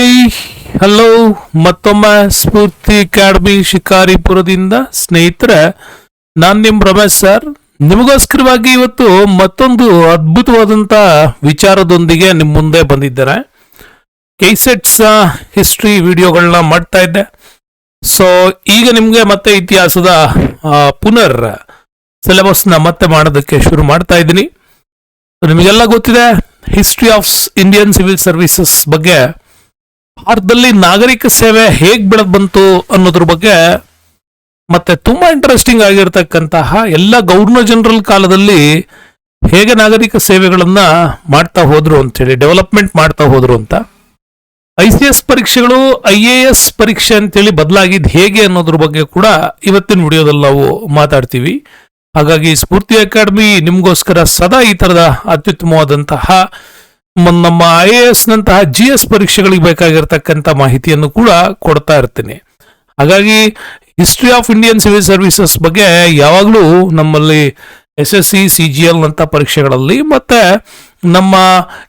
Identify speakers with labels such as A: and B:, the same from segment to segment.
A: Hi hello ಮತ್ತೊಮ್ಮೆ ಸ್ಫೂರ್ತಿ academy ಶಿಕಾರಿಪುರದಿಂದ ಸ್ನೇಹಿತರೆ, ನಾನು ನಿಮ್ಮ ರಮೇಶ್ ಸರ್. ನಿಮಗೋಸ್ಕರವಾಗಿ ಇವತ್ತು ಮತ್ತೊಂದು ಅದ್ಭುತವಾದಂಥ ವಿಚಾರದೊಂದಿಗೆ ನಿಮ್ಮ ಮುಂದೆ ಬಂದಿದ್ದಾರೆ ಕೈಸೆಟ್ಸ್ ಹಿಸ್ಟ್ರಿ ವಿಡಿಯೋಗಳನ್ನ ಮಾಡ್ತಾ ಇದ್ದೆ. ಸೊ ಈಗ ನಿಮಗೆ ಮತ್ತೆ ಇತಿಹಾಸದ ಪುನರ್ ಸಿಲೆಬಸ್ನ ಮತ್ತೆ ಮಾಡೋದಕ್ಕೆ ಶುರು ಮಾಡ್ತಾ ಇದ್ದೀನಿ. ನಿಮಗೆಲ್ಲ ಗೊತ್ತಿದೆ history of Indian civil services ಬಗ್ಗೆ ಭಾರತದಲ್ಲಿ ನಾಗರಿಕ ಸೇವೆ ಹೇಗ್ ಬೆಳೆದ್ ಬಂತು ಅನ್ನೋದ್ರ ಬಗ್ಗೆ ಮತ್ತೆ ತುಂಬಾ ಇಂಟ್ರೆಸ್ಟಿಂಗ್ ಆಗಿರ್ತಕ್ಕಂತಹ ಎಲ್ಲ ಗವರ್ನರ್ ಜನರಲ್ ಕಾಲದಲ್ಲಿ ಹೇಗೆ ನಾಗರಿಕ ಸೇವೆಗಳನ್ನ ಮಾಡ್ತಾ ಹೋದ್ರು ಅಂತೇಳಿ ಡೆವಲಪ್ಮೆಂಟ್ ಮಾಡ್ತಾ ಹೋದ್ರು ಅಂತ. ಐ ಸಿ ಎಸ್ ಪರೀಕ್ಷೆಗಳು ಐ ಎ ಎಸ್ ಪರೀಕ್ಷೆ ಅಂತೇಳಿ ಬದಲಾಗಿದ್ದು ಹೇಗೆ ಅನ್ನೋದ್ರ ಬಗ್ಗೆ ಕೂಡ ಇವತ್ತಿನ ವಿಡಿಯೋದಲ್ಲಿ ನಾವು ಮಾತಾಡ್ತೀವಿ. ಹಾಗಾಗಿ ಸ್ಫೂರ್ತಿ ಅಕಾಡೆಮಿ, ನಿಮಗೋಸ್ಕರ ಸದಾ ಈ ತರದ ಅತ್ಯುತ್ತಮವಾದಂತಹ ನಮ್ಮ ಐ ಎ ಎಸ್ ನಂತಹ ಜಿ ಎಸ್ ಪರೀಕ್ಷೆಗಳಿಗೆ ಬೇಕಾಗಿರ್ತಕ್ಕಂಥ ಮಾಹಿತಿಯನ್ನು ಕೂಡ ಕೊಡ್ತಾ ಇರ್ತೀನಿ. ಹಾಗಾಗಿ history of Indian civil services ಬಗ್ಗೆ ಯಾವಾಗಲೂ ನಮ್ಮಲ್ಲಿ S S C C G L ಪರೀಕ್ಷೆಗಳಲ್ಲಿ ಮತ್ತೆ ನಮ್ಮ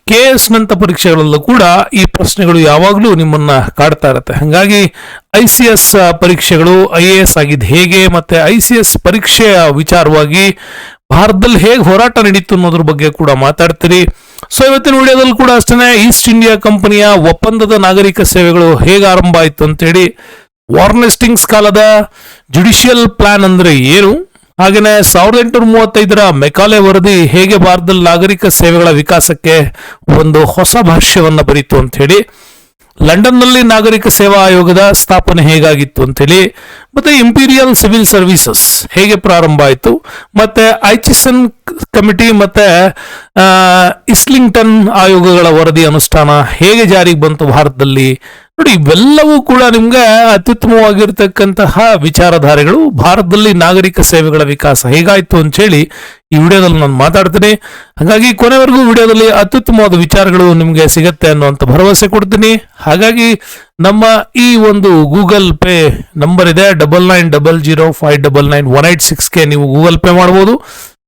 A: ಕೆ ಎಸ್ ನಂತ ಪರೀಕ್ಷೆಗಳಲ್ಲೂ ಕೂಡ ಈ ಪ್ರಶ್ನೆಗಳು ಯಾವಾಗಲೂ ನಿಮ್ಮನ್ನ ಕಾಡ್ತಾ ಇರುತ್ತೆ. ಹಾಗಾಗಿ ಐ ಸಿ ಎಸ್ ಪರೀಕ್ಷೆಗಳು ಐ ಎ ಎಸ್ ಆಗಿದ್ದು ಹೇಗೆ ಮತ್ತೆ ಐ ಸಿ ಎಸ್ ಪರೀಕ್ಷೆಯ ವಿಚಾರವಾಗಿ ಭಾರತದಲ್ಲಿ ಹೇಗೆ ಹೋರಾಟ ನಡೀತು ಅನ್ನೋದ್ರ ಬಗ್ಗೆ ಕೂಡ ಮಾತಾಡ್ತೀರಿ. ಸೊ ಇವತ್ತಿನ ವಿಡಿಯೋದಲ್ಲಿ ಕೂಡ ಅಷ್ಟೇ ಈಸ್ಟ್ ಇಂಡಿಯಾ ಕಂಪನಿಯ ಒಪ್ಪಂದದ ನಾಗರಿಕ ಸೇವೆಗಳು ಹೇಗೆ ಆರಂಭ ಅಂತ ಅಂತೇಳಿ ವಾರ್ನೆಸ್ಟಿಂಗ್ಸ್ ಕಾಲದ ಜುಡಿಷಿಯಲ್ ಪ್ಲಾನ್ ಅಂದ್ರೆ ಏನು? ಹಾಗೆಯೇ ಸಾವಿರದ ಎಂಟುನೂರ ಮೂವತ್ತೈದರ ಮೆಕಾಲೆ ವರದಿ ಹೇಗೆ ಭಾರತದಲ್ಲಿ ನಾಗರಿಕ ಸೇವೆಗಳ ವಿಕಾಸಕ್ಕೆ ಒಂದು ಹೊಸ ಭಾಷ್ಯವನ್ನು ಬರೀತು ಅಂತ ಹೇಳಿ ಲಂಡನ್ನಲ್ಲಿ ನಾಗರಿಕ ಸೇವಾ ಆಯೋಗದ ಸ್ಥಾಪನೆ ಹೇಗಾಗಿತ್ತು ಅಂತೇಳಿ ಮತ್ತೆ ಇಂಪೀರಿಯಲ್ ಸಿವಿಲ್ ಸರ್ವಿಸಸ್ ಹೇಗೆ ಪ್ರಾರಂಭ ಆಯಿತು, ಮತ್ತೆ ಐಚಿಸನ್ ಕಮಿಟಿ ಮತ್ತೆ ಇಸ್ಲಿಂಗ್ಟನ್ ಆಯೋಗಗಳ ವರದಿ ಅನುಷ್ಠಾನ ಹೇಗೆ ಜಾರಿಗೆ ಬಂತು ಭಾರತದಲ್ಲಿ? ನೋಡಿ, ಇವೆಲ್ಲವೂ ಕೂಡ ನಿಮ್ಗೆ ಅತ್ಯುತ್ತಮವಾಗಿರ್ತಕ್ಕಂತಹ ವಿಚಾರಧಾರೆಗಳು. ಭಾರತದಲ್ಲಿ ನಾಗರಿಕ ಸೇವೆಗಳ ವಿಕಾಸ ಹೇಗಾಯಿತು ಅಂತ ಹೇಳಿ ಈ ವಿಡಿಯೋದಲ್ಲಿ ನಾನು ಮಾತಾಡ್ತೀನಿ. ಹಾಗಾಗಿ ಕೊನೆವರೆಗೂ ವಿಡಿಯೋದಲ್ಲಿ ಅತ್ಯುತ್ತಮವಾದ ವಿಚಾರಗಳು ನಿಮಗೆ ಸಿಗತ್ತೆ ಅನ್ನುವಂಥ ಭರವಸೆ ಕೊಡ್ತೀನಿ. ಹಾಗಾಗಿ ನಮ್ಮ ಈ ಒಂದು ಗೂಗಲ್ ಪೇ ನಂಬರ್ ಇದೆ, double nine double zero five double nine one eight ಸಿಕ್ಸ್ಗೆ ನೀವು ಗೂಗಲ್ ಪೇ ಮಾಡ್ಬೋದು.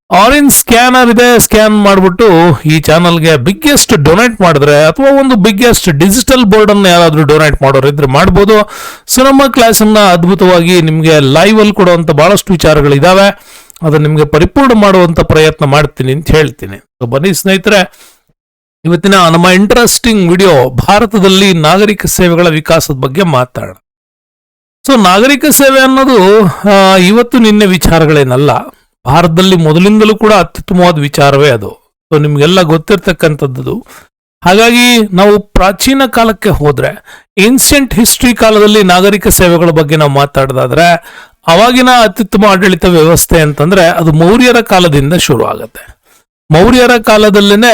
A: ಆರೆಂಜ್ ಸ್ಕ್ಯಾನರ್ ಇದೆ, ಸ್ಕ್ಯಾನ್ ಮಾಡಿಬಿಟ್ಟು ಈ ಚಾನಲ್ಗೆ ಬಿಗ್ಗೆಸ್ಟ್ ಡೊನೇಟ್ ಮಾಡಿದ್ರೆ ಅಥವಾ ಒಂದು ಬಿಗ್ಗೆಸ್ಟ್ ಡಿಜಿಟಲ್ ಬೋರ್ಡ್ ಅನ್ನು ಯಾರಾದ್ರೂ ಡೊನೇಟ್ ಮಾಡೋರಿದ್ರೆ ಮಾಡ್ಬೋದು. ಸೊ ನಮ್ಮ ಕ್ಲಾಸ್ ಅನ್ನ ಅದ್ಭುತವಾಗಿ ನಿಮಗೆ ಲೈವ್ ಅಲ್ಲಿ ಭಾಳಷ್ಟು ವಿಚಾರಗಳಿದ್ದಾವೆ ಅದನ್ನ ನಿಮಗೆ ಪರಿಪೂರ್ಣ ಮಾಡುವಂಥ ಪ್ರಯತ್ನ ಮಾಡ್ತೀನಿ ಅಂತ ಹೇಳ್ತೀನಿ. ಬನ್ನಿ ಸ್ನೇಹಿತರೆ ಇವತ್ತಿನ ನಮ್ಮ ಇಂಟ್ರೆಸ್ಟಿಂಗ್ ವಿಡಿಯೋ ಭಾರತದಲ್ಲಿ ನಾಗರಿಕ ಸೇವೆಗಳ ವಿಕಾಸದ ಬಗ್ಗೆ ಮಾತಾಡೋಣ. ಸೊ ನಾಗರಿಕ ಸೇವೆ ಅನ್ನೋದು ಇವತ್ತು ನಿನ್ನೆ ವಿಚಾರಗಳೇನಲ್ಲ. ಭಾರತದಲ್ಲಿ ಮೊದಲಿಂದಲೂ ಕೂಡ ಅತ್ಯುತ್ತಮವಾದ ವಿಚಾರವೇ ಅದು. ಸೊ ನಿಮಗೆಲ್ಲ ಗೊತ್ತಿರ್ತಕ್ಕಂಥದ್ದು. ಹಾಗಾಗಿ ನಾವು ಪ್ರಾಚೀನ ಕಾಲಕ್ಕೆ ಹೋದ್ರೆ ಏನ್ಷಿಯಂಟ್ ಹಿಸ್ಟ್ರಿ ಕಾಲದಲ್ಲಿ ನಾಗರಿಕ ಸೇವೆಗಳ ಬಗ್ಗೆ ನಾವು ಮಾತಾಡೋದಾದ್ರೆ, ಅವಾಗಿನ ಅತ್ಯುತ್ತಮ ಆಡಳಿತ ವ್ಯವಸ್ಥೆ ಅಂತಂದ್ರೆ ಅದು ಮೌರ್ಯರ ಕಾಲದಿಂದ ಶುರು ಆಗುತ್ತೆ ಮೌರ್ಯರ ಕಾಲದಲ್ಲೇನೆ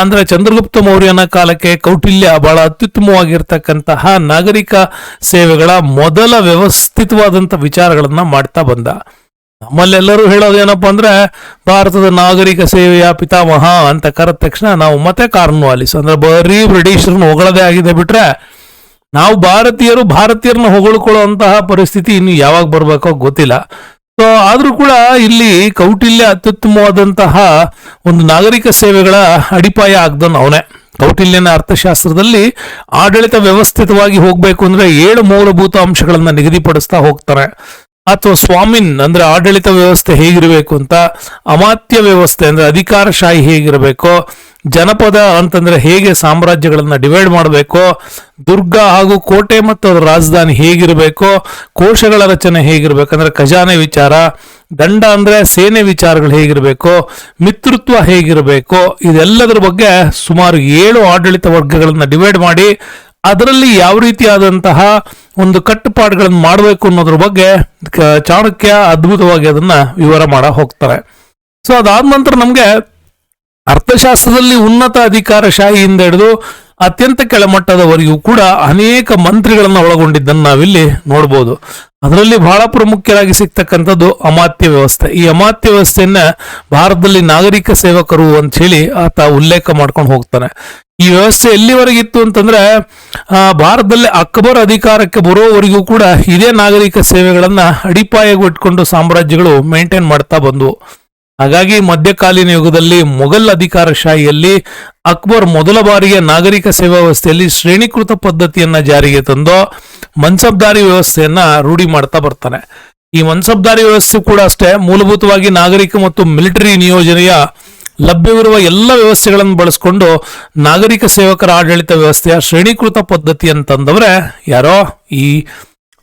A: ಅಂದ್ರೆ ಚಂದ್ರಗುಪ್ತ ಮೌರ್ಯನ ಕಾಲಕ್ಕೆ ಕೌಟಿಲ್ಯ ಬಹಳ ಅತ್ಯುತ್ತಮವಾಗಿರ್ತಕ್ಕಂತಹ ನಾಗರಿಕ ಸೇವೆಗಳ ಮೊದಲ ವ್ಯವಸ್ಥಿತವಾದಂತ ವಿಚಾರಗಳನ್ನ ಮಾಡ್ತಾ ಬಂದ. ನಮ್ಮಲ್ಲೆಲ್ಲರೂ ಹೇಳೋದೇನಪ್ಪ ಅಂದ್ರೆ, ಭಾರತದ ನಾಗರಿಕ ಸೇವೆಯ ಪಿತಾಮಹ ಅಂತ ಕರೆದ ತಕ್ಷಣ ನಾವು ಮತ್ತೆ ಕಾರ್ನ್ವಾಲಿಸ್ ಅಂದ್ರೆ ಬರೀ ಬ್ರಿಟಿಷರನ್ನ ಹೊಗಳದೇ ಆಗಿದೆ ಬಿಟ್ರೆ, ನಾವು ಭಾರತೀಯರು ಭಾರತೀಯರನ್ನ ಹೊಗಳ್ಕೊಳ್ಳುವಂತಹ ಪರಿಸ್ಥಿತಿ ಇನ್ನು ಯಾವಾಗ ಬರ್ಬೇಕೋ ಗೊತ್ತಿಲ್ಲ. ಸೊ ಆದರೂ ಕೂಡ ಇಲ್ಲಿ ಕೌಟಿಲ್ಯ ಅತ್ಯುತ್ತಮವಾದಂತಹ ಒಂದು ನಾಗರಿಕ ಸೇವೆಗಳ ಅಡಿಪಾಯ ಆಗ್ದನ್ ಅವನೇ. ಕೌಟಿಲ್ಯನ ಅರ್ಥಶಾಸ್ತ್ರದಲ್ಲಿ ಆಡಳಿತ ವ್ಯವಸ್ಥಿತವಾಗಿ ಹೋಗಬೇಕು ಅಂದ್ರೆ ಏಳು ಮೂಲಭೂತ ಅಂಶಗಳನ್ನು ನಿಗದಿಪಡಿಸ್ತಾ ಹೋಗ್ತಾರೆ. ಅಥವಾ ಸ್ವಾಮಿನ್ ಅಂದ್ರೆ ಆಡಳಿತ ವ್ಯವಸ್ಥೆ ಹೇಗಿರಬೇಕು ಅಂತ, ಅಮಾತ್ಯ ವ್ಯವಸ್ಥೆ ಅಂದ್ರೆ ಅಧಿಕಾರಶಾಹಿ ಹೇಗಿರಬೇಕು ಜನಪದ ಅಂತಂದ್ರೆ ಹೇಗೆ ಸಾಮ್ರಾಜ್ಯಗಳನ್ನು ಡಿವೈಡ್ ಮಾಡಬೇಕು, ದುರ್ಗ ಹಾಗೂ ಕೋಟೆ ಮತ್ತು ಅದರ ರಾಜಧಾನಿ ಹೇಗಿರಬೇಕು, ಕೋಶಗಳ ರಚನೆ ಹೇಗಿರಬೇಕಂದ್ರೆ ಖಜಾನೆ ವಿಚಾರ, ದಂಡ ಅಂದ್ರೆ ಸೇನೆ ವಿಚಾರಗಳು ಹೇಗಿರಬೇಕು, ಮಿತೃತ್ವ ಹೇಗಿರಬೇಕು, ಇದೆಲ್ಲದರ ಬಗ್ಗೆ ಸುಮಾರು ಏಳು ಆಡಳಿತ ವರ್ಗಗಳನ್ನು ಡಿವೈಡ್ ಮಾಡಿ ಅದರಲ್ಲಿ ಯಾವ ರೀತಿಯಾದಂತಹ ಒಂದು ಕಟ್ಟುಪಾಡುಗಳನ್ನು ಮಾಡಬೇಕು ಅನ್ನೋದ್ರ ಬಗ್ಗೆ ಚಾಣಕ್ಯ ಅದ್ಭುತವಾಗಿ ಅದನ್ನ ವಿವರ ಮಾಡ ಹೋಗ್ತಾರೆ ಸೊ ಅದಾದ ನಂತರ ನಮ್ಗೆ ಅರ್ಥಶಾಸ್ತ್ರದಲ್ಲಿ ಉನ್ನತ ಅಧಿಕಾರ ಶಾಹಿಯಿಂದ ಹಿಡಿದು ಅತ್ಯಂತ ಕೆಳಮಟ್ಟದವರೆಗೂ ಕೂಡ ಅನೇಕ ಮಂತ್ರಿಗಳನ್ನು ಒಳಗೊಂಡಿದ್ದನ್ನು ನಾವಿಲ್ಲಿ ನೋಡ್ಬೋದು. ಅದರಲ್ಲಿ ಬಹಳ ಪ್ರಮುಖರಾಗಿ ಸಿಗ್ತಕ್ಕಂಥದ್ದು ಅಮಾತ್ಯ ವ್ಯವಸ್ಥೆ. ಈ ಅಮಾತ್ಯ ವ್ಯವಸ್ಥೆಯನ್ನ ಭಾರತದಲ್ಲಿ ನಾಗರಿಕ ಸೇವಕರು ಅಂತ ಹೇಳಿ ಆತ ಉಲ್ಲೇಖ ಮಾಡ್ಕೊಂಡು ಹೋಗ್ತಾನೆ. ಈ ವ್ಯವಸ್ಥೆ ಎಲ್ಲಿವರೆಗಿತ್ತು ಅಂತಂದ್ರೆ ಭಾರತದಲ್ಲಿ ಅಕ್ಬರ್ ಅಧಿಕಾರಕ್ಕೆ ಬರೋವರೆಗೂ ಕೂಡ ಇದೇ ನಾಗರಿಕ ಸೇವೆಗಳನ್ನ ಅಡಿಪಾಯಗೊಟ್ಕೊಂಡು ಸಾಮ್ರಾಜ್ಯಗಳು ಮೇಂಟೈನ್ ಮಾಡ್ತಾ ಬಂದವು. ಹಾಗಾಗಿ ಮಧ್ಯಕಾಲೀನ ಯುಗದಲ್ಲಿ ಮೊಘಲ್ ಅಧಿಕಾರಶಾಹಿಯಲ್ಲಿ ಅಕ್ಬರ್ ಮೊದಲ ಬಾರಿಗೆ ನಾಗರಿಕ ಸೇವಾ ವ್ಯವಸ್ಥೆಯಲ್ಲಿ ಶ್ರೇಣೀಕೃತ ಪದ್ಧತಿಯನ್ನ ಜಾರಿಗೆ ತಂದು ಮನ್ಸಬ್ದಾರಿ ವ್ಯವಸ್ಥೆಯನ್ನ ರೂಢಿ ಮಾಡ್ತಾ ಬರ್ತಾನೆ. ಈ ಮನ್ಸಬ್ದಾರಿ ವ್ಯವಸ್ಥೆ ಕೂಡ ಅಷ್ಟೇ, ಮೂಲಭೂತವಾಗಿ ನಾಗರಿಕ ಮತ್ತು ಮಿಲಿಟರಿ ನಿಯೋಜನೆಯ ಲಭ್ಯವಿರುವ ಎಲ್ಲ ವ್ಯವಸ್ಥೆಗಳನ್ನು ಬಳಸಿಕೊಂಡು ನಾಗರಿಕ ಸೇವಕರ ಆಡಳಿತ ವ್ಯವಸ್ಥೆಯ ಶ್ರೇಣೀಕೃತ ಪದ್ಧತಿ ಅಂತಂದವ್ರೆ ಯಾರೋ? ಈ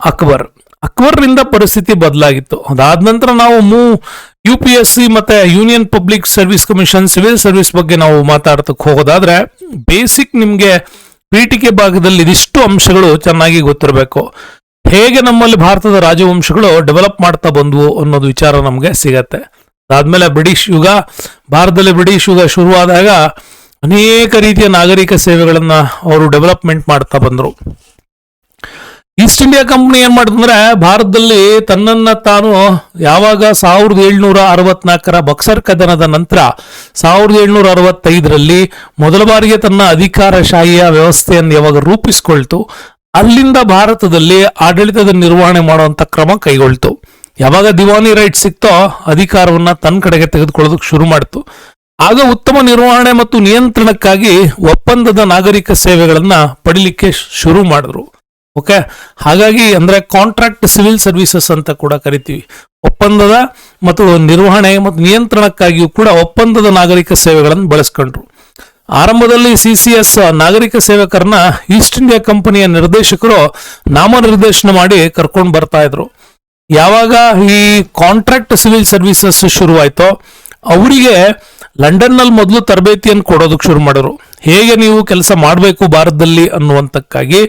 A: ಅಕ್ಬರ್. ಅಕ್ಬರ್ನಿಂದ ಪರಿಸ್ಥಿತಿ ಬದಲಾಗಿತ್ತು. ಅದಾದ ನಂತರ ನಾವು ಮೂ ಯು ಪಿ ಎಸ್ ಸಿ ಮತ್ತೆ union public service commission civil service ಬಗ್ಗೆ ನಾವು ಮಾತಾಡ್ತಕ್ಕೆ ಹೋಗೋದಾದ್ರೆ, ಬೇಸಿಕ್ ನಿಮಗೆ ಪೀಠಿಕೆ ಭಾಗದಲ್ಲಿ ಇದಿಷ್ಟು ಅಂಶಗಳು ಚೆನ್ನಾಗಿ ಗೊತ್ತಿರಬೇಕು. ಹೇಗೆ ನಮ್ಮಲ್ಲಿ ಭಾರತದ ರಾಜವಂಶಗಳು ಡೆವಲಪ್ ಮಾಡ್ತಾ ಬಂದವು ಅನ್ನೋದು ವಿಚಾರ ನಮಗೆ ಸಿಗತ್ತೆ. ಅದಾದ್ಮೇಲೆ ಬ್ರಿಟಿಷ್ ಯುಗ, ಭಾರತದಲ್ಲಿ ಬ್ರಿಟಿಷ್ ಯುಗ ಶುರುವಾದಾಗ ಅನೇಕ ರೀತಿಯ ನಾಗರಿಕ ಸೇವೆಗಳನ್ನು ಅವರು ಡೆವಲಪ್ಮೆಂಟ್ ಮಾಡ್ತಾ ಬಂದರು. ಈಸ್ಟ್ ಇಂಡಿಯಾ ಕಂಪನಿ ಏನ್ ಮಾಡಿದ್ರೆ ಭಾರತದಲ್ಲಿ ತನ್ನನ್ನ ತಾನು ಯಾವಾಗ ಸಾವಿರದ ಏಳ್ನೂರ ಅರವತ್ನಾಲ್ಕರ ಬಕ್ಸರ್ ಕದನದ ನಂತರ ಸಾವಿರದ ಏಳ್ನೂರ ಅರವತ್ತೈದರಲ್ಲಿ ಮೊದಲ ಬಾರಿಗೆ ತನ್ನ ಅಧಿಕಾರಶಾಹಿಯ ವ್ಯವಸ್ಥೆಯನ್ನು ಯಾವಾಗ ರೂಪಿಸಿಕೊಳ್ತು, ಅಲ್ಲಿಂದ ಭಾರತದಲ್ಲಿ ಆಡಳಿತದ ನಿರ್ವಹಣೆ ಮಾಡುವಂತ ಕ್ರಮ ಕೈಗೊಳ್ತು. ಯಾವಾಗ ದಿವಾನಿ ರೈಟ್ ಸಿಕ್ತೋ ಅಧಿಕಾರವನ್ನ ತನ್ನ ಕಡೆಗೆ ತೆಗೆದುಕೊಳ್ಳೋದಕ್ಕೆ ಶುರು ಮಾಡಿತು. ಆಗ ಉತ್ತಮ ನಿರ್ವಹಣೆ ಮತ್ತು ನಿಯಂತ್ರಣಕ್ಕಾಗಿ ಒಪ್ಪಂದದ ನಾಗರಿಕ ಸೇವೆಗಳನ್ನ ಪಡಿಲಿಕ್ಕೆ ಶುರು ಮಾಡಿದ್ರು. ಓಕೆ ಹಾಗಾಗಿ ಅಂದ್ರೆ ಕಾಂಟ್ರಾಕ್ಟ್ ಸಿವಿಲ್ ಸರ್ವಿಸಸ್ ಅಂತ ಕೂಡ ಕರಿತೀವಿ. ಒಪ್ಪಂದದ ಮತ್ತು ನಿರ್ವಹಣೆ ಮತ್ತು ನಿಯಂತ್ರಣಕ್ಕಾಗಿಯೂ ಕೂಡ ಒಪ್ಪಂದದ ನಾಗರಿಕ ಸೇವೆಗಳನ್ನು ಬಳಸ್ಕೊಂಡ್ರು. ಆರಂಭದಲ್ಲಿ ಸಿ ಸಿ ಎಸ್ ನಾಗರಿಕ ಸೇವಕರನ್ನ ಈಸ್ಟ್ ಇಂಡಿಯಾ ಕಂಪನಿಯ ನಿರ್ದೇಶಕರು ನಾಮನಿರ್ದೇಶನ ಮಾಡಿ ಕರ್ಕೊಂಡು ಬರ್ತಾ ಇದ್ರು. ಯಾವಾಗ ಈ ಕಾಂಟ್ರಾಕ್ಟ್ ಸಿವಿಲ್ ಸರ್ವಿಸಸ್ ಶುರುವಾಯ್ತೋ, ಅವರಿಗೆ ಲಂಡನ್ನಲ್ಲಿ ಮೊದಲು ತರಬೇತಿಯನ್ನು ಕೊಡೋದಕ್ಕೆ ಶುರು ಮಾಡಿದ್ರು. ಹೇಗೆ ನೀವು ಕೆಲಸ ಮಾಡಬೇಕು ಭಾರತದಲ್ಲಿ ಅನ್ನುವಂತಕ್ಕಾಗಿ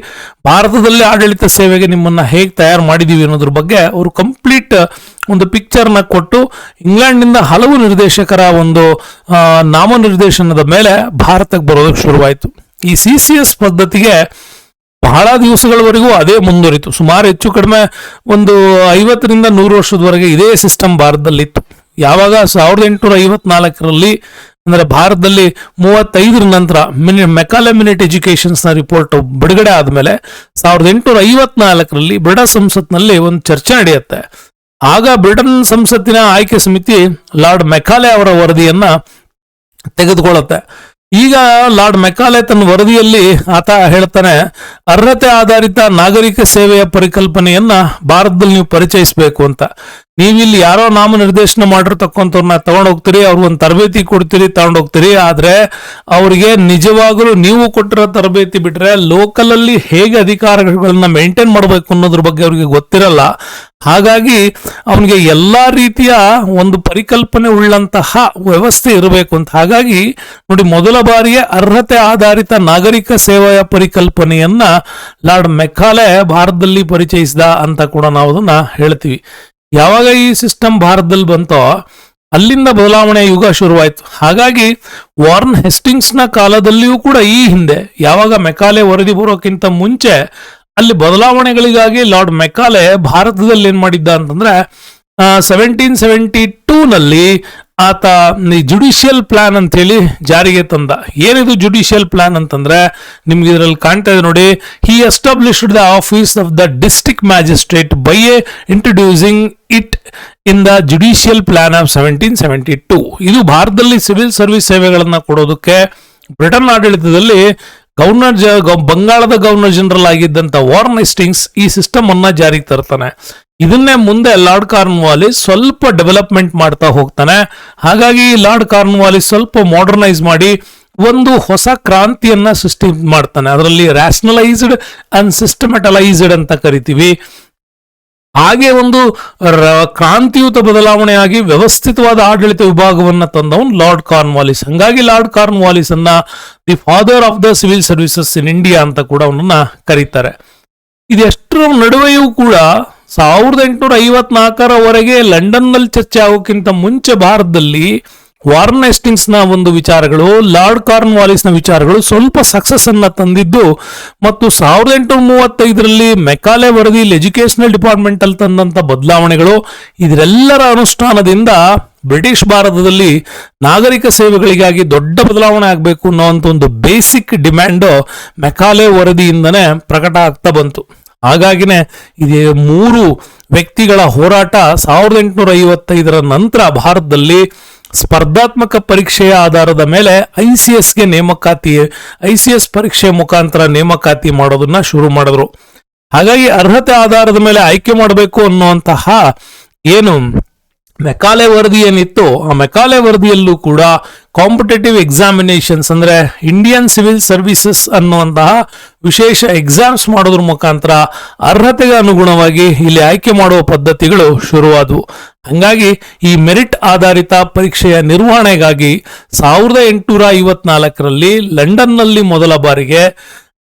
A: ಭಾರತದಲ್ಲಿ ಆಡಳಿತ ಸೇವೆಗೆ ನಿಮ್ಮನ್ನು ಹೇಗೆ ತಯಾರು ಮಾಡಿದ್ದೀವಿ ಅನ್ನೋದ್ರ ಬಗ್ಗೆ ಅವರು ಕಂಪ್ಲೀಟ್ ಒಂದು ಪಿಕ್ಚರ್ನ ಕೊಟ್ಟು ಇಂಗ್ಲೆಂಡ್ನಿಂದ ಹಲವು ನಿರ್ದೇಶಕರ ಒಂದು ನಾಮನಿರ್ದೇಶನದ ಮೇಲೆ ಭಾರತಕ್ಕೆ ಬರೋದಕ್ಕೆ ಶುರುವಾಯಿತು. ಈ ಸಿ ಸಿ ಎಸ್ ಪದ್ಧತಿಗೆ ಬಹಳ ದಿವಸಗಳವರೆಗೂ ಅದೇ ಮುಂದುವರಿತು. ಸುಮಾರು ಹೆಚ್ಚು ಕಡಿಮೆ ಒಂದು ಐವತ್ತರಿಂದ ನೂರು ವರ್ಷದವರೆಗೆ ಇದೇ ಸಿಸ್ಟಮ್ ಭಾರತದಲ್ಲಿತ್ತು. ಯಾವಾಗ ಸಾವಿರದ ಎಂಟುನೂರ ಐವತ್ನಾಲ್ಕರಲ್ಲಿ ಅಂದ್ರೆ ಭಾರತದಲ್ಲಿ ಮೂವತ್ತೈದರ ನಂತರ ಮಿನಿ ಮೆಕಾಲೆ ಮಿನಿಟ್ ಎಜುಕೇಶನ್ಸ್ನ ರಿಪೋರ್ಟ್ ಬಿಡುಗಡೆ ಆದಮೇಲೆ ಸಾವಿರದ ಎಂಟುನೂರ ಐವತ್ನಾಲ್ಕರಲ್ಲಿ ಬ್ರಿಟನ್ ಸಂಸತ್ನಲ್ಲಿ ಒಂದು ಚರ್ಚೆ ನಡೆಯುತ್ತೆ. ಆಗ ಬ್ರಿಟನ್ ಸಂಸತ್ತಿನ ಆಯ್ಕೆ ಸಮಿತಿ ಲಾರ್ಡ್ ಮೆಕಾಲೆ ಅವರ ವರದಿಯನ್ನ ತೆಗೆದುಕೊಳ್ಳುತ್ತೆ. ಈಗ ಲಾರ್ಡ್ ಮೆಕಾಲೆ ತನ್ನ ವರದಿಯಲ್ಲಿ ಆತ ಹೇಳ್ತಾನೆ, ಅರ್ಹತೆ ಆಧಾರಿತ ನಾಗರಿಕ ಸೇವೆಯ ಪರಿಕಲ್ಪನೆಯನ್ನ ಭಾರತದಲ್ಲಿ ನೀವು ಪರಿಚಯಿಸಬೇಕು ಅಂತ. ನೀವಿಲ್ಲಿ ಯಾರೋ ನಾಮ ನಾಮನಿರ್ದೇಶನ ಮಾಡಿರ್ತಕ್ಕಂಥವ್ರನ್ನ ತಗೊಂಡೋಗ್ತೀರಿ ಅವ್ರು ಒಂದು ತರಬೇತಿ ಕೊಡ್ತೀರಿ, ತಗೊಂಡು ಹೋಗ್ತೀರಿ. ಆದ್ರೆ ಅವರಿಗೆ ನಿಜವಾಗಲೂ ನೀವು ಕೊಟ್ಟಿರೋ ತರಬೇತಿ ಬಿಟ್ರೆ ಲೋಕಲ್ ಅಲ್ಲಿ ಹೇಗೆ ಅಧಿಕಾರಗಳನ್ನ ಮೇಂಟೈನ್ ಮಾಡಬೇಕು ಅನ್ನೋದ್ರ ಬಗ್ಗೆ ಅವ್ರಿಗೆ ಗೊತ್ತಿರಲ್ಲ. ಹಾಗಾಗಿ ಅವನಿಗೆ ಎಲ್ಲಾ ರೀತಿಯ ಒಂದು ಪರಿಕಲ್ಪನೆ ಉಳ್ಳಂತಹ ವ್ಯವಸ್ಥೆ ಇರಬೇಕು ಅಂತ. ಹಾಗಾಗಿ ನೋಡಿ, ಮೊದಲ ಬಾರಿಗೆ ಅರ್ಹತೆ ಆಧಾರಿತ ನಾಗರಿಕ ಸೇವೆಯ ಪರಿಕಲ್ಪನೆಯನ್ನ ಲಾರ್ಡ್ ಮೆಕಾಲೆ ಭಾರತದಲ್ಲಿ ಪರಿಚಯಿಸಿದ ಅಂತ ಕೂಡ ನಾವು ಅದನ್ನ ಹೇಳ್ತೀವಿ. ಯಾವಾಗ ಈ ಸಿಸ್ಟಮ್ ಭಾರತದಲ್ಲಿ ಬಂತೋ ಅಲ್ಲಿಂದ ಬದಲಾವಣೆ ಯುಗ ಶುರುವಾಯಿತು. ಹಾಗಾಗಿ ವಾರ್ನ್ ಹೆಸ್ಟಿಂಗ್ಸ್ನ ಕಾಲದಲ್ಲಿಯೂ ಕೂಡ ಈ ಹಿಂದೆ, ಯಾವಾಗ ಮೆಕಾಲೆ ವರದಿ ಬರೋಕ್ಕಿಂತ ಮುಂಚೆ ಅಲ್ಲಿ ಬದಲಾವಣೆಗಳಿಗಾಗಿ ಲಾರ್ಡ್ ಮೆಕಾಲೆ ಭಾರತದಲ್ಲಿ ಏನ್ ಮಾಡಿದ್ದ ಅಂತಂದ್ರೆ ಸೆವೆಂಟೀನ್ ಸೆವೆಂಟಿ ಟೂ ಆತ ಜುಡಿಷಿಯಲ್ ಪ್ಲಾನ್ ಅಂತ ಹೇಳಿ ಜಾರಿಗೆ ತಂದ. ಏನಿದು ಜುಡಿಷಿಯಲ್ ಪ್ಲಾನ್ ಅಂತಂದ್ರೆ, ನಿಮ್ಗೆ ಇದರಲ್ಲಿ ಕಾಣ್ತಾ ಇದೆ ನೋಡಿ he established the office of the district magistrate by a introducing it in the judicial plan of seventeen seventy two ಇದು ಭಾರತದಲ್ಲಿ ಸಿವಿಲ್ ಸರ್ವಿಸ್ ಸೇವೆಗಳನ್ನು ಕೊಡೋದಕ್ಕೆ ಬ್ರಿಟನ್ ಆಡಳಿತದಲ್ಲಿ ಗವರ್ನರ್ ಜ ಬಂಗಾಳದ ಗವರ್ನರ್ ಜನರಲ್ ಆಗಿದ್ದಂತ ವಾರ್ನ್ ಹೆಸ್ಟಿಂಗ್ಸ್ ಈ ಸಿಸ್ಟಮ್ ಅನ್ನ ಜಾರಿಗೆ ತರ್ತಾನೆ. ಇದನ್ನೇ ಮುಂದೆ ಲಾರ್ಡ್ ಕಾರ್ನ್ವಾಲಿಸ್ ಸ್ವಲ್ಪ ಡೆವಲಪ್ಮೆಂಟ್ ಮಾಡ್ತಾ ಹೋಗ್ತಾನೆ. ಹಾಗಾಗಿ ಲಾರ್ಡ್ ಕಾರ್ನ್ವಾಲಿಸ್ ಸ್ವಲ್ಪ ಮಾಡರ್ನೈಸ್ ಮಾಡಿ ಒಂದು ಹೊಸ ಕ್ರಾಂತಿಯನ್ನ ಸೃಷ್ಟಿ ಮಾಡ್ತಾನೆ. ಅದರಲ್ಲಿ ರ್ಯಾಷನಲೈಸ್ಡ್ ಅಂಡ್ ಸಿಸ್ಟಮೆಟಲೈಸ್ಡ್ ಅಂತ ಕರಿತೀವಿ. ಹಾಗೆ ಒಂದು ಕ್ರಾಂತಿಯುತ ಬದಲಾವಣೆಯಾಗಿ ವ್ಯವಸ್ಥಿತವಾದ ಆಡಳಿತ ವಿಭಾಗವನ್ನ ತಂದವನು ಲಾರ್ಡ್ ಕಾರ್ನ್ವಾಲಿಸ್ ಹಂಗಾಗಿ ಲಾರ್ಡ್ ಕಾರ್ನ್ವಾಲಿಸ್ ಅನ್ನ the father of the civil services in India ಅಂತ ಕೂಡ ಅವನನ್ನ ಕರೀತಾರೆ. ಇದೆಷ್ಟರ ನಡುವೆಯೂ ಕೂಡ ಸಾವಿರದ ಎಂಟುನೂರ ಐವತ್ನಾಲ್ಕರವರೆಗೆ ಲಂಡನ್ನಲ್ಲಿ ಚರ್ಚೆ ಆಗೋಕ್ಕಿಂತ ಮುಂಚೆ ಭಾರತದಲ್ಲಿ ವಾರ್ನ್ ಹೆಸ್ಟಿಂಗ್ಸ್ ಒಂದು ವಿಚಾರಗಳು, ಲಾರ್ಡ್ ಕಾರ್ನ್ವಾಲಿಸ್ನ ವಿಚಾರಗಳು ಸ್ವಲ್ಪ ಸಕ್ಸಸ್ ಅನ್ನ ತಂದಿದ್ದು ಮತ್ತು ಸಾವಿರದ ಎಂಟುನೂರ ಮೂವತ್ತೈದರಲ್ಲಿ ಮೆಕಾಲೆ ವರದಿಯಲ್ಲಿ ಎಜುಕೇಶನಲ್ ಡಿಪಾರ್ಟ್ಮೆಂಟ್ ಅಲ್ಲಿ ತಂದಂತ ಬದಲಾವಣೆಗಳು ಇದರೆಲ್ಲರ ಅನುಷ್ಠಾನದಿಂದ ಬ್ರಿಟಿಷ್ ಭಾರತದಲ್ಲಿ ನಾಗರಿಕ ಸೇವೆಗಳಿಗಾಗಿ ದೊಡ್ಡ ಬದಲಾವಣೆ ಆಗಬೇಕು ಅನ್ನೋ ಒಂದು ಬೇಸಿಕ್ ಡಿಮ್ಯಾಂಡ್ ಮೆಕಾಲೆ ವರದಿಯಿಂದನೇ ಪ್ರಕಟ ಆಗ್ತಾ ಬಂತು. ಹಾಗಾಗಿನೇ ಇದೇ ಮೂರು ವ್ಯಕ್ತಿಗಳ ಹೋರಾಟ ಸಾವಿರದ ಎಂಟುನೂರ ಐವತ್ತೈದರ ನಂತರ ಭಾರತದಲ್ಲಿ ಸ್ಪರ್ಧಾತ್ಮಕ ಪರೀಕ್ಷೆಯ ಆಧಾರದ ಮೇಲೆ ಐ ಸಿ ಎಸ್ಗೆ ನೇಮಕಾತಿ ಐ ಸಿ ಎಸ್ ಪರೀಕ್ಷೆ ಮುಖಾಂತರ ನೇಮಕಾತಿ ಮಾಡೋದನ್ನ ಶುರು ಮಾಡಿದ್ರು. ಹಾಗಾಗಿ ಅರ್ಹತೆ ಆಧಾರದ ಮೇಲೆ ಆಯ್ಕೆ ಮಾಡಬೇಕು ಅನ್ನುವಂತಹ ಏನು ಮೆಕಾಲೆ ವರದಿ ಏನಿತ್ತು ಆ ಮೆಕಾಲೆ ವರದಿಯಲ್ಲೂ ಕೂಡ ಕಾಂಪಿಟೇಟಿವ್ ಎಕ್ಸಾಮಿನೇಷನ್ಸ್ ಅಂದ್ರೆ ಇಂಡಿಯನ್ ಸಿವಿಲ್ ಸರ್ವಿಸಸ್ ಅನ್ನುವಂತಹ ವಿಶೇಷ ಎಕ್ಸಾಮ್ಸ್ ಮಾಡೋದ್ರ ಮುಖಾಂತರ ಅರ್ಹತೆಗೆ ಅನುಗುಣವಾಗಿ ಇಲ್ಲಿ ಆಯ್ಕೆ ಮಾಡುವ ಪದ್ಧತಿಗಳು ಶುರುವಾದವು. ಹಂಗಾಗಿ ಈ ಮೆರಿಟ್ ಆಧಾರಿತ ಪರೀಕ್ಷೆಯ ನಿರ್ವಹಣೆಗಾಗಿ ಸಾವಿರದ ಎಂಟುನೂರ ಐವತ್ನಾಲ್ಕರಲ್ಲಿ ಲಂಡನ್ನಲ್ಲಿ ಮೊದಲ ಬಾರಿಗೆ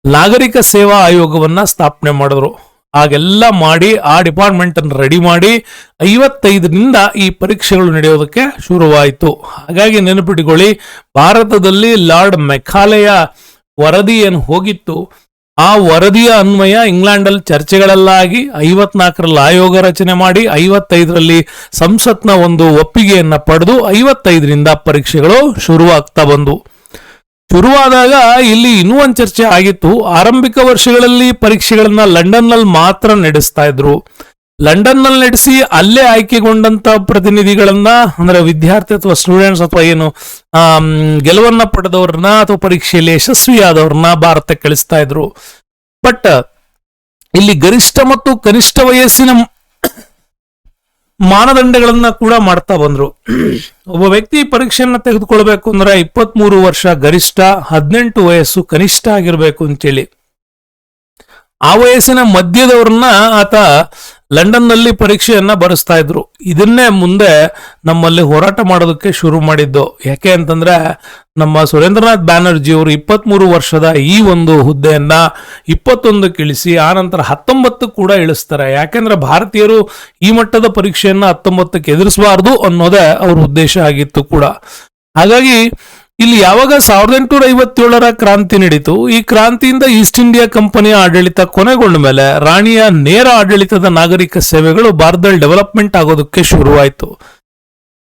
A: ನಾಗರಿಕ ಸೇವಾ ಆಯೋಗವನ್ನ ಸ್ಥಾಪನೆ ಮಾಡಿದ್ರು. ಹಾಗೆಲ್ಲ ಮಾಡಿ ಆ ಡಿಪಾರ್ಟ್ಮೆಂಟ್ ಅನ್ನು ರೆಡಿ ಮಾಡಿ ಐವತ್ತೈದರಿಂದ ಈ ಪರೀಕ್ಷೆಗಳು ನಡೆಯೋದಕ್ಕೆ ಶುರುವಾಯಿತು. ಹಾಗಾಗಿ ನೆನಪಿಟ್ಟುಕೊಳ್ಳಿ ಭಾರತದಲ್ಲಿ ಲಾರ್ಡ್ ಮೆಖಾಲೆಯ ವರದಿ ಏನು ಹೋಗಿತ್ತು? ಆ ವರದಿಯ ಅನ್ವಯ ಇಂಗ್ಲೆಂಡಲ್ಲಿ ಚರ್ಚೆಗಳೆಲ್ಲಾಗಿ ಐವತ್ನಾಲ್ಕರಲ್ಲಿ ಆಯೋಗ ರಚನೆ ಮಾಡಿ ಐವತ್ತೈದರಲ್ಲಿ ಸಂಸತ್ನ ಒಂದು ಒಪ್ಪಿಗೆಯನ್ನ ಪಡೆದು ಐವತ್ತೈದರಿಂದ ಪರೀಕ್ಷೆಗಳು ಶುರುವಾಗ್ತಾ ಬಂದು. ಶುರುವಾದಾಗ ಇಲ್ಲಿ ಇನ್ನೂ ಒಂದು ಚರ್ಚೆ ಆಗಿತ್ತು. ಆರಂಭಿಕ ವರ್ಷಗಳಲ್ಲಿ ಪರೀಕ್ಷೆಗಳನ್ನ ಲಂಡನ್ನಲ್ಲಿ ಮಾತ್ರ ನಡೆಸ್ತಾ ಇದ್ರು. ಲಂಡನ್ನಲ್ಲಿ ನಡೆಸಿ ಅಲ್ಲೇ ಆಯ್ಕೆಗೊಂಡಂತ ಪ್ರತಿನಿಧಿಗಳನ್ನ, ಅಂದ್ರೆ ವಿದ್ಯಾರ್ಥಿ ಅಥವಾ ಸ್ಟೂಡೆಂಟ್ಸ್ ಅಥವಾ ಏನು ಗೆಲುವನ್ನ ಪಡೆದವ್ರನ್ನ ಅಥವಾ ಪರೀಕ್ಷೆಯಲ್ಲಿ ಯಶಸ್ವಿಯಾದವ್ರನ್ನ ಭಾರತಕ್ಕೆ ಕಳಿಸ್ತಾ ಇದ್ರು. ಬಟ್, ಇಲ್ಲಿ ಗರಿಷ್ಠ ಮತ್ತು ಕನಿಷ್ಠ ವಯಸ್ಸಿನ ಮಾನದಂಡಗಳನ್ನ ಕೂಡ ಮಾಡ್ತಾ ಬಂದ್ರು. ಒಬ್ಬ ವ್ಯಕ್ತಿ ಪರೀಕ್ಷೆಯನ್ನ ತೆಗೆದುಕೊಳ್ಬೇಕು ಅಂದ್ರೆ ಇಪ್ಪತ್ಮೂರು ವರ್ಷ ಗರಿಷ್ಠ ಹದಿನೆಂಟು ವಯಸ್ಸು ಕನಿಷ್ಠ ಆಗಿರ್ಬೇಕು ಅಂತೇಳಿ. ಆ ವಯಸ್ಸಿನ ಮಧ್ಯದವ್ರನ್ನ ಆತ ಲಂಡನ್ನಲ್ಲಿ ಪರೀಕ್ಷೆಯನ್ನ ಬರೆಸ್ತಾ ಇದ್ರು. ಇದನ್ನೇ ಮುಂದೆ ನಮ್ಮಲ್ಲಿ ಹೋರಾಟ ಮಾಡೋದಕ್ಕೆ ಶುರು ಮಾಡಿದ್ದು. ಯಾಕೆ ಅಂತಂದ್ರೆ ನಮ್ಮ ಸುರೇಂದ್ರನಾಥ್ ಬ್ಯಾನರ್ಜಿ ಅವರು ಇಪ್ಪತ್ತ್ಮೂರು ವರ್ಷದ ಈ ಒಂದು ಹುದ್ದೆಯನ್ನ ಇಪ್ಪತ್ತೊಂದಕ್ಕೆ ಇಳಿಸಿ ನಂತರ ಹತ್ತೊಂಬತ್ತು ಕೂಡ ಇಳಿಸ್ತಾರೆ. ಯಾಕೆಂದ್ರೆ ಭಾರತೀಯರು ಈ ಮಟ್ಟದ ಪರೀಕ್ಷೆಯನ್ನ ಹತ್ತೊಂಬತ್ತಕ್ಕೆ ಎದುರಿಸಬಾರ್ದು ಅನ್ನೋದೇ ಅವ್ರ ಉದ್ದೇಶ ಆಗಿತ್ತು ಕೂಡ. ಹಾಗಾಗಿ ಇಲ್ಲಿ ಯಾವಾಗ ಸಾವಿರದ ಎಂಟುನೂರ ಐವತ್ತೇಳರ ಕ್ರಾಂತಿ ನಡೀತು, ಈ ಕ್ರಾಂತಿಯಿಂದ ಈಸ್ಟ್ ಇಂಡಿಯಾ ಕಂಪನಿಯ ಆಡಳಿತ ಕೊನೆಗೊಂಡ ಮೇಲೆ ರಾಣಿಯ ನೇರ ಆಡಳಿತದ ನಾಗರಿಕ ಸೇವೆಗಳು ಭಾರತದಲ್ಲಿ ಡೆವಲಪ್ಮೆಂಟ್ ಆಗೋದಕ್ಕೆ ಶುರುವಾಯಿತು.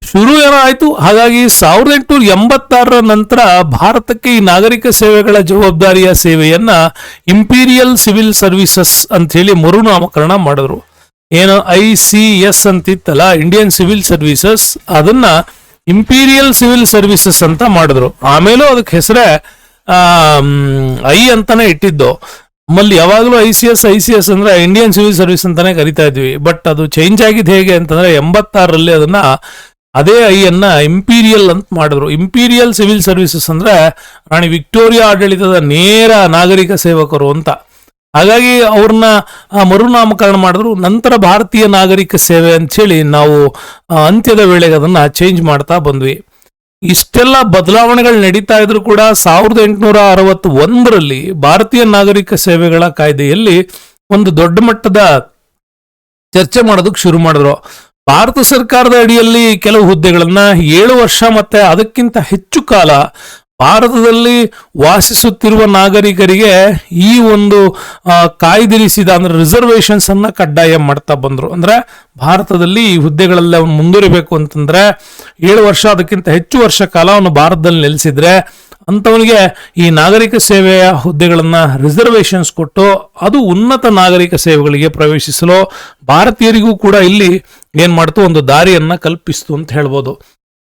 A: ಶುರು ಏನೋ ಹಾಗಾಗಿ ಸಾವಿರದ ಎಂಟುನೂರ ಎಂಬತ್ತಾರರ ನಂತರ ಭಾರತಕ್ಕೆ ಈ ನಾಗರಿಕ ಸೇವೆಗಳ ಜವಾಬ್ದಾರಿಯ ಸೇವೆಯನ್ನ ಇಂಪೀರಿಯಲ್ ಸಿವಿಲ್ ಸರ್ವಿಸಸ್ ಅಂತ ಹೇಳಿ ಮರುನಾಮಕರಣ ಮಾಡಿದ್ರು. ಏನು ಐ ಸಿ ಎಸ್ ಅಂತಿತ್ತಲ್ಲ, ಇಂಡಿಯನ್ ಸಿವಿಲ್ ಸರ್ವಿಸಸ್, ಅದನ್ನ ಇಂಪೀರಿಯಲ್ ಸಿವಿಲ್ ಸರ್ವಿಸಸ್ ಅಂತ ಮಾಡಿದ್ರು. ಆಮೇಲೂ ಅದಕ್ಕೆ ಹೆಸರೇ ಐ ಅಂತಾನೆ ಇಟ್ಟಿದ್ದು. ನಮ್ಮಲ್ಲಿ ಯಾವಾಗಲೂ I C S, I C S ಅಂದ್ರೆ ಇಂಡಿಯನ್ ಸಿವಿಲ್ ಸರ್ವಿಸ್ ಅಂತಾನೆ ಕರಿತಾ ಇದ್ವಿ. ಬಟ್ ಅದು ಚೇಂಜ್ ಆಗಿದ್ದು ಹೇಗೆ ಅಂತಂದ್ರೆ ಎಂಬತ್ತಾರರಲ್ಲಿ ಅದನ್ನ ಅದೇ ಐ ಅನ್ನ ಇಂಪೀರಿಯಲ್ ಅಂತ ಮಾಡಿದ್ರು. ಇಂಪೀರಿಯಲ್ ಸಿವಿಲ್ ಸರ್ವಿಸಸ್ ಅಂದ್ರೆ ರಾಣಿ ವಿಕ್ಟೋರಿಯಾ ಆಡಳಿತದ ನೇರ ನಾಗರಿಕ ಸೇವಕರು ಅಂತ. ಹಾಗಾಗಿ ಅವ್ರನ್ನ ಮರುನಾಮಕರಣ ಮಾಡಿದ್ರು. ನಂತರ ಭಾರತೀಯ ನಾಗರಿಕ ಸೇವೆ ಅಂತ ಹೇಳಿ ನಾವು ಅಂತ್ಯದ ವೇಳೆಗೆ ಅದನ್ನ ಚೇಂಜ್ ಮಾಡ್ತಾ ಬಂದ್ವಿ. ಇಷ್ಟೆಲ್ಲ ಬದಲಾವಣೆಗಳು ನಡೀತಾ ಇದ್ರು ಕೂಡ ಸಾವಿರದ ಎಂಟುನೂರ ಅರವತ್ ಒಂದರಲ್ಲಿ ಭಾರತೀಯ ನಾಗರಿಕ ಸೇವೆಗಳ ಕಾಯ್ದೆಯಲ್ಲಿ ಒಂದು ದೊಡ್ಡ ಮಟ್ಟದ ಚರ್ಚೆ ಮಾಡೋದಕ್ಕೆ ಶುರು ಮಾಡಿದ್ರು. ಭಾರತ ಸರ್ಕಾರದ ಅಡಿಯಲ್ಲಿ ಕೆಲವು ಹುದ್ದೆಗಳನ್ನ ಏಳು ವರ್ಷ ಮತ್ತೆ ಅದಕ್ಕಿಂತ ಹೆಚ್ಚು ಕಾಲ ಭಾರತದಲ್ಲಿ ವಾಸಿಸುತ್ತಿರುವ ನಾಗರಿಕರಿಗೆ ಈ ಒಂದು ಕಾಯ್ದಿರಿಸಿದ ಅಂದ್ರೆ ರಿಸರ್ವೇಶನ್ಸ್ ಅನ್ನ ಕಡ್ಡಾಯ ಮಾಡ್ತಾ ಬಂದರು. ಅಂದ್ರೆ ಭಾರತದಲ್ಲಿ ಈ ಹುದ್ದೆಗಳೆಲ್ಲ ಅವನು ಮುಂದುವರಿಬೇಕು ಅಂತಂದ್ರೆ ಏಳು ವರ್ಷ ಅದಕ್ಕಿಂತ ಹೆಚ್ಚು ವರ್ಷ ಕಾಲ ಅವನು ಭಾರತದಲ್ಲಿ ನೆಲೆಸಿದ್ರೆ ಅಂಥವನಿಗೆ ಈ ನಾಗರಿಕ ಸೇವೆಯ ಹುದ್ದೆಗಳನ್ನು ರಿಸರ್ವೇಶನ್ಸ್ ಕೊಟ್ಟು ಅದು ಉನ್ನತ ನಾಗರಿಕ ಸೇವೆಗಳಿಗೆ ಪ್ರವೇಶಿಸಲು ಭಾರತೀಯರಿಗೂ ಕೂಡ ಇಲ್ಲಿ ಏನು ಮಾಡ್ತು ಒಂದು ದಾರಿಯನ್ನ ಕಲ್ಪಿಸ್ತು ಅಂತ ಹೇಳ್ಬೋದು.